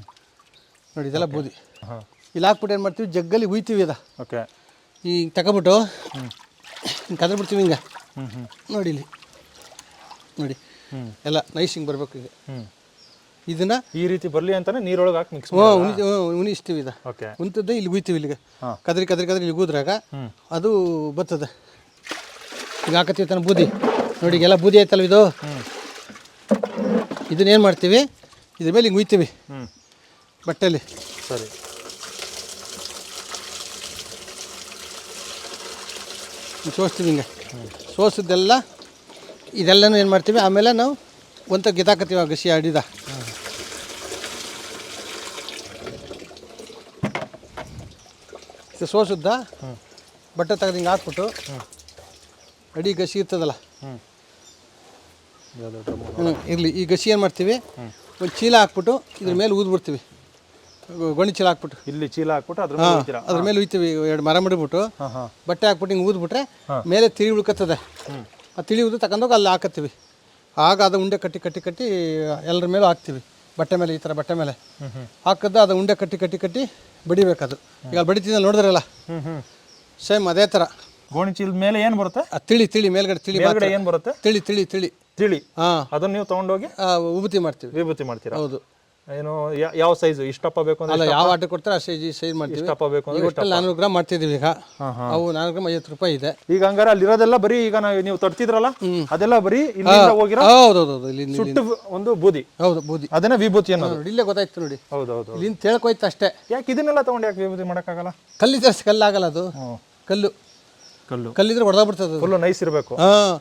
ನೋಡಿ ಇದೆಲ್ಲ ಬೂದಿ. ಹಾಂ. ಇಲ್ಲಿ ಹಾಕ್ಬಿಟ್ಟು ಏನು ಮಾಡ್ತೀವಿ? ಜಗ್ಗಲ್ಲಿ ಹುಯ್ತೀವಿ ಅದ. ಓಕೆ. ಈಗ ತಗೊಬಿಟ್ಟು ಹಿಂಗೆ ಕದರ್ಬಿಡ್ತೀವಿ ಹಿಂಗೆ. ಹ್ಮ್ ಹ್ಮ್. ನೋಡಿ ಇಲ್ಲಿ. ನೋಡಿ. ಎಲ್ಲ ನೈಸ್ ಹಿಂಗೆ ಬರಬೇಕು ಈಗ. ಇದನ್ನ ಇದನ್ನು ಈ ರೀತಿ ಬರಲಿ ಅಂತಾನೆ ನೀರೊಳಗೆ ಹಾಕಿ ಮಿಕ್ಸ್ ಹ್ಞೂ ಉಣಿ ಉಣಿಸ್ತೀವಿ ಇದು ಓಕೆ. ಉಂತದ್ದು ಇಲ್ಲಿ ಉಯ್ತೀವಿ ಇಲ್ಲಿಗೆ. ಕದ್ರಿ ಕದ್ರಿ ಕದ್ರಿ ಇಲ್ಲಿ ಗೂದ್ರಾಗ. ಅದು ಬರ್ತದೆ. ಈಗ ಹಾಕತ್ತೀವಿ ತಾನೆ ಬೂದಿ. ನೋಡಿ ಈಗೆಲ್ಲ ಬೂದಿ ಆಯ್ತಲ್ವ ಇದು? ಇದನ್ನೇನು ಮಾಡ್ತೀವಿ? ಇದ್ರ ಮೇಲೆ ಹಿಂಗೆ ಉಯ್ತೀವಿ ಹ್ಞೂ ಬಟ್ಟೆಯಲ್ಲಿ ಸರಿ. ಸೋಸ್ತೀವಿ ಹಿಂಗೆ. ಸೋಸಿದ್ದೆಲ್ಲ ಇದೆಲ್ಲನೂ ಏನು ಮಾಡ್ತೀವಿ? ಆಮೇಲೆ ನಾವು ಒಂದು ಗಿದಾಕತ್ತೀವಿ ಆ ಗಸಿ ಅಡಿದ ಇದು ಸೋಸುದ್ದ. ಬಟ್ಟೆ ತೆಗೆದು ಹಿಂಗೆ ಹಾಕ್ಬಿಟ್ಟು ಅಡಿ ಗಸಿ ಇರ್ತದಲ್ಲ? ಹ್ಞೂ ಇರಲಿ. ಈ ಗಸಿ ಏನು ಮಾಡ್ತೀವಿ? ಒಂದು ಚೀಲ ಹಾಕ್ಬಿಟ್ಟು ಇದ್ರ ಮೇಲೆ ಊದ್ಬಿಡ್ತೀವಿ. ಗೋಣಿ ಚೀಲ ಹಾಕ್ಬಿಟ್ಟು. ಇಲ್ಲಿ ಚೀಲ ಹಾಕ್ಬಿಟ್ಟು ಅದ್ರ ಮೇಲೆ ಹೋಗ್ತೀರಾ ಅದ್ರ ಮೇಲೆ ಉಯ್ತೀವಿ ಎರಡು ಮರ ಮಡಿಬಿಟ್ಟು. ಬಟ್ಟೆ ಹಾಕ್ಬಿಟ್ಟು ಹಿಂಗೆ ಊದ್ಬಿಟ್ರೆ ಮೇಲೆ ತಿಳಿ ಉಳ್ಕತ್ತದೆ. ಆ ತಿಳಿ ಉದ್ದು ತಗೊಂಡೋಗಿ ಅಲ್ಲಿ ಹಾಕತ್ತೀವಿ. ಆಗ ಅದು ಉಂಡೆ ಕಟ್ಟಿ ಕಟ್ಟಿ ಕಟ್ಟಿ ಎಲ್ಲರ ಮೇಲೂ ಹಾಕ್ತೀವಿ. ಬಟ್ಟೆ ಮೇಲೆ ಈ ಥರ ಬಟ್ಟೆ ಮೇಲೆ. ಹಾಕದ್ದು ಅದು ಉಂಡೆ ಕಟ್ಟಿ ಕಟ್ಟಿ ಕಟ್ಟಿ ಬಡಿಬೇಕದು. ಈಗ ಬಡಿತಿದ್ದ ನೋಡಿದ್ರಲ್ಲ? ಸೇಮ್ ಅದೇ ಥರ. ಗೋಣಿ ಚೀಲದ ಮೇಲೆ ಏನು ಬರುತ್ತೆ? ತಿಳಿ ತಿಳಿ ಮೇಲ್ಗಡೆ ತಿಳಿ ಮೇಲ್ಗಡೆ ಏನು ಬರುತ್ತೆ? ತಿಳಿ ತಿಳಿ ತಿಳಿ. ತಿಳಿ. ಹಾಂ. ಅದನ್ನ ನೀವು ತೊಗೊಂಡೋಗಿ ವಿಭೂತಿ ಮಾಡ್ತೀವಿ. ವಿಭೂತಿ ಮಾಡ್ತೀರಾ? ಹೌದು. ಏನು ಯಾ- ಯಾವ ಸೈಜ್ ಇಷ್ಟಪ್ಪ ಬೇಕು ಅಂದ್ರೆ ಅಲ್ಲ ಯಾವ ಆಟ ಕೊಡ್ತಾರೆ? ಆ ಸೈಜ್ ಸೈಜ್ ಮಾಡ್ತೀವಿ. ಇಷ್ಟಪ್ಪ ಬೇಕು ಈಗ ಅಂದ್ರೆ ಒಟ್ಟಲ್ಲಿ ನಾನ್ನೂರು ಗ್ರಾಮ್ ಮಾಡ್ತಿದ್ದೀವಿ ಈಗ. ಅವು ನಾನ್ನೂರು ಗ್ರಾಮ್ ಐವತ್ತು ರೂಪಾಯಿ ಇದೆ. ಈಗ ಹಂಗಾರೆ ಅಲ್ಲಿರೋದೆಲ್ಲ ಬರೀ ಈಗ ನಾವು ನೀವು ತರ್ತಿದ್ರಲ್ಲ ಅದೆಲ್ಲ ಬರೀ ಇಲ್ಲಿಂದ ಹೋಗಿರೋ ಹೌದು ಇಲ್ಲಿ ಇಲ್ಲಿ- ಸುಟ್ಟು ಒಂದು ಬೂದಿ? ಹೌದು ಬೂದಿ. ಅದನ್ನ ವಿಭೂತಿ ಅನ್ನೋದು. ನೋಡಿ ಇಲ್ಲೇ ಗೊತ್ತಾಯ್ತು ನೋಡಿ. ಹೌದು ಹೌದು ಇಲ್ಲಿಂದ ತೇಳ್ಕೋಯ್ತು ಅಷ್ಟೇ. ಯಾಕೆ ಇದನ್ನೆಲ್ಲ ತಗೊಂಡು ಯಾಕೆ ವಿಭೂತಿ ಮಾಡೋಕ್ಕಾಗಲ್ಲ? ಕಲ್ಲಿದ್ರೆ ಕಲ್ಲಾಗಲ್ಲ ಅದು. ಕಲ್ಲು. ಕಲ್ಲು. ಕಲ್ಲಿದ್ರೆ ಹೊಡೆದಾಗ್ಬಿಡ್ತದೆ ಅದು. ಫುಲ್ಲು ನೈಸ್ ಇರಬೇಕು. ಹಾಂ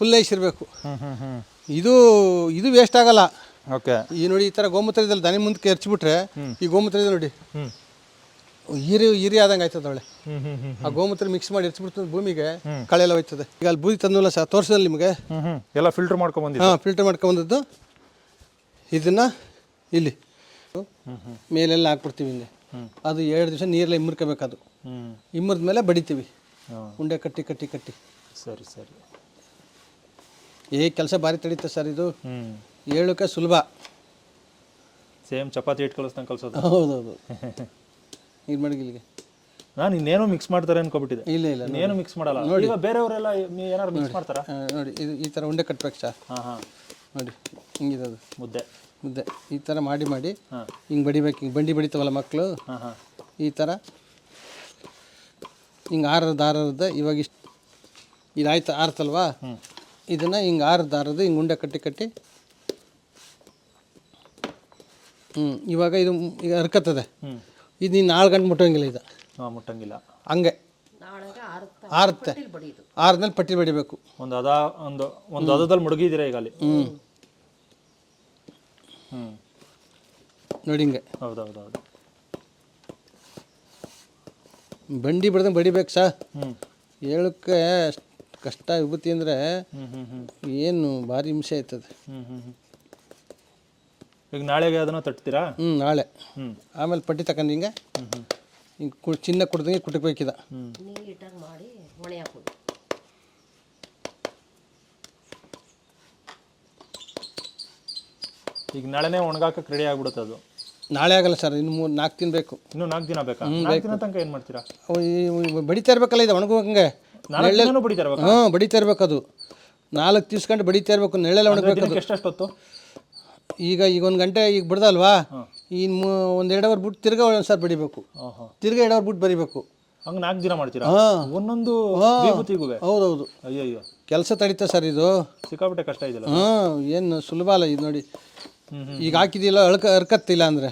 ಫುಲ್ ನೈಸ್ ಇರಬೇಕು. ಹ್ಮ್ ಹ್ಮ್ ಹ್ಮ್. ಇದು ಇದು ವೇಸ್ಟ್ ಆಗಲ್ಲ. ಓಕೆ. ಈ ನೋಡಿ ಈ ಥರ ಗೋಮೂತ್ರದಲ್ಲಿ ದನಿ ಮುಂದಕ್ಕೆ ಎರಚಿಬಿಟ್ರೆ ಈ ಗೋಮೂತ್ರ ಇದೆ ನೋಡಿ ಹೀರಿ ಈರಿ ಆದಂಗೆ ಆಯ್ತದ ಒಳ್ಳೆ. ಆ ಗೋಮೂತ್ರ ಮಿಕ್ಸ್ ಮಾಡಿ ಎರ್ಚ್ಬಿಡ್ತದೆ ಭೂಮಿಗೆ ಕಳೆ ಎಲ್ಲ ಹೋಯ್ತದೆ. ಈಗ ಅಲ್ಲಿ ಬೂದಿ ತಂದಲ್ಲ ಸರ್ ತೋರಿಸಿದಲ್ಲಿ ನಿಮಗೆ? ಎಲ್ಲ ಫಿಲ್ಟರ್ ಮಾಡ್ಕೊಂಡ್ ಬಂದಿದ್ದು. ಹಾಂ ಫಿಲ್ಟರ್ ಮಾಡ್ಕೊಂಬಂದದ್ದು ಇದನ್ನು ಇಲ್ಲಿ ಮೇಲೆಲ್ಲ ಹಾಕ್ಬಿಡ್ತೀವಿ ಹಿಂದೆ ಅದು ಎರಡು ದಿವಸ ನೀರಲ್ಲಿ ಇಮ್ಮರ್ಕೋಬೇಕದು ಇಮ್ಮರ್ದ ಮೇಲೆ ಬಡಿತೀವಿ. ಉಂಡೆ ಕಟ್ಟಿ ಕಟ್ಟಿ ಕಟ್ಟಿ. ಸರಿ ಸರಿ. ಏ ಕೆಲಸ ಭಾರಿ ತಡೀತದೆ ಸರ್ ಇದು. ಹೇಳೋಕೆ ಸುಲಭ. ಸೇಮ್ ಚಪಾತಿ ಹಿಟ್ಟು ಕಲಿಸ್ದಂಗೆ ಕಲ್ಸೋದು. ಹೌದೌದು. ಇದು ಮಾಡಿ ಇಲ್ಲಿಗೆ? ನಾನು ಇನ್ನೇನೋ ಮಿಕ್ಸ್ ಮಾಡ್ತಾರೆ ಅನ್ಕೊಬಿಟ್ಟಿದೆ ಇಲ್ಲ ಇಲ್ಲ ಏನು ಮಿಕ್ಸ್ ಮಾಡಲ್ಲ. ಈಗ ಬೇರೆಯವರೆಲ್ಲ ಏನಾದ್ರು ಮಿಕ್ಸ್ ಮಾಡ್ತಾರಾ? ನೋಡಿ. ಇದು ಈ ಥರ ಉಂಡೆ ಕಟ್ಬೇಕು ಸರ್ ಹಾಂ ಹಾಂ. ನೋಡಿ. ಹಿಂಗಿದೆ ಅದು. ಮುದ್ದೆ. ಮುದ್ದೆ. ಈ ಥರ ಮಾಡಿ ಮಾಡಿ. ಹಾಂ. ಹಿಂಗೆ ಬಡಿಬೇಕು. ಹಿಂಗೆ ಬಂಡಿ ಬಡಿತಾವಲ್ಲ ಮಕ್ಕಳು ಹಾಂ ಹಾಂ. ಈ ಥರ ಹಿಂಗೆ ಆರ ದಾರದ ಇವಾಗ ಇಷ್ಟು ಇದಾಯ್ತು ಆರ್ತಲ್ವಾ? ಇದನ್ನು ಹಿಂಗೆ ಆರದ ಆರದು ಹಿಂಗೆ ಉಂಡೆ ಕಟ್ಟಿ ಕಟ್ಟಿ ಹ್ಞೂ ಇವಾಗ ಇದು ಈಗ ಹರ್ಕತ್ತದೆ. ಇದು ನೀನು ನಾಲ್ಕು ಗಂಟೆ ಮುಟ್ಟೋಂಗಿಲ್ಲ ಇದು ಹಾಂ ಮುಟ್ಟಂಗಿಲ್ಲ. ಹಂಗೆ. ಆರುತ್ತೆ? ಆರ್ದ್ಮೇಲೆ ಪಟ್ಟಿ ಬಡಿಬೇಕು. ಒಂದು ಅದ ಒಂದು ಒಂದು ಅದದಲ್ಲಿ ಮುಳುಗಿದ್ದೀರಾ ಈಗ ಅಲ್ಲಿ? ಹ್ಞೂ ಹ್ಮ್. ನೋಡಿ ಹಿಂಗೆ. ಹೌದು ಬಂಡಿ ಬಿಡ್ದಂಗೆ ಬಡಿಬೇಕು ಸಾ. ಹ್ಞೂ ಹೇಳಕ್ಕೆ ಅಷ್ಟ್ ಕಷ್ಟ ವಿಭೂತಿ ಅಂದರೆ ಏನು ಭಾರಿ ಹಿಂಸೆ ಆಯ್ತದೆ. ಹ್ಞೂ ಹ್ಞೂ ಹ್ಮ್. ಈಗ ನಾಳೆಗೆ ಅದನ್ನ ತಟ್ತೀರಾ? ಹ್ಞೂ ನಾಳೆ. ಹ್ಞೂ ಆಮೇಲೆ ಪಟ್ಟಿ ತಕೊಂಡು ಹಿಂಗೆ ಹ್ಮ್ ಹ್ಮ್ ಹಿಂಗೆ ಕು ಚಿನ್ನ ಕುಡ್ದಂಗೆ ಕುಟಕ್ಬೇಕಿದ ಹ್ಮ್. ನೀಟಾಗಿ ಮಾಡಿ ಹೊಣೆ ಹಾಕೋದು ಈಗ ನಾಳೆನೇ ಒಣಗಾಕಕ್ಕೆ ರೆಡಿ ಆಗ್ಬಿಡುತ್ತೆ ಅದು. ನಾಳೆ ಆಗಲ್ಲ ಸರ್ ಇನ್ನು ಮೂರು ನಾಲ್ಕು ದಿನ ಬೇಕು. ಇನ್ನು ನಾಲ್ಕು ದಿನ ಬೇಕಾ? ನಾಲ್ಕು ದಿನ ತನಕ ಏನು ಮಾಡ್ತೀರಾ? ಅವು ಈ- ಇವು ಬಡಿತಾ ಇರ್ಬೇಕಲ್ಲ ಇದು ಹ್ಮ್ ನಾಲ್ಕು ದಿನನೂ ಬಡಿತಾ ಇರ್ಬೇಕಾ? ಹಾಂ ಬಡಿತಾ ಇರ್ಬೇಕು ಅದು ನಾಲ್ಕು ದಿವ್ಸ್ಕೊಂಡು ಬಡಿತಾ ಇರಬೇಕು ನೆಳೆಲ್ಲ ಒಣಗಬೇಕು ಎಷ್ಟು ಅಷ್ಟೊತ್ತು ಹೊತ್ತು ಈಗ ಈಗ ಒಂದು ಗಂಟೆ ಈಗ ಬಿಡ್ದಲ್ವಾ? ಈ ಒಂದು ಎರಡು ಅವರ್ ಬಿಟ್ಟು ತಿರ್ಗಾ ಒಂದು ಸರ್ ಬಡಿಬೇಕು ತಿರ್ಗಾ ಎರಡು ಅವರ್ ಬಿಟ್ಟು ಬರಿಬೇಕು. ಹಂಗೆ ನಾಲ್ಕು ದಿನ ಮಾಡ್ತೀರಾ? ಒಂದೊಂದು ಹೌದು ಹೌದೌದು. ಅಯ್ಯೋ ಕೆಲಸ ತಡೀತಾ ಸರ್ ಇದು. ಸಿಕ್ಕಾಪಟ್ಟೆ ಕಷ್ಟ ಇದೆಯಲ್ಲ ಹಾಂ ಏನು ಸುಲಭ ಅಲ್ಲ ಇದು ನೋಡಿ. ಈಗ ಹಾಕಿದಿಲ್ಲ ಅಳ್ಕ ಅರ್ಕತ್ತಿಲ್ಲ ಅಂದರೆ.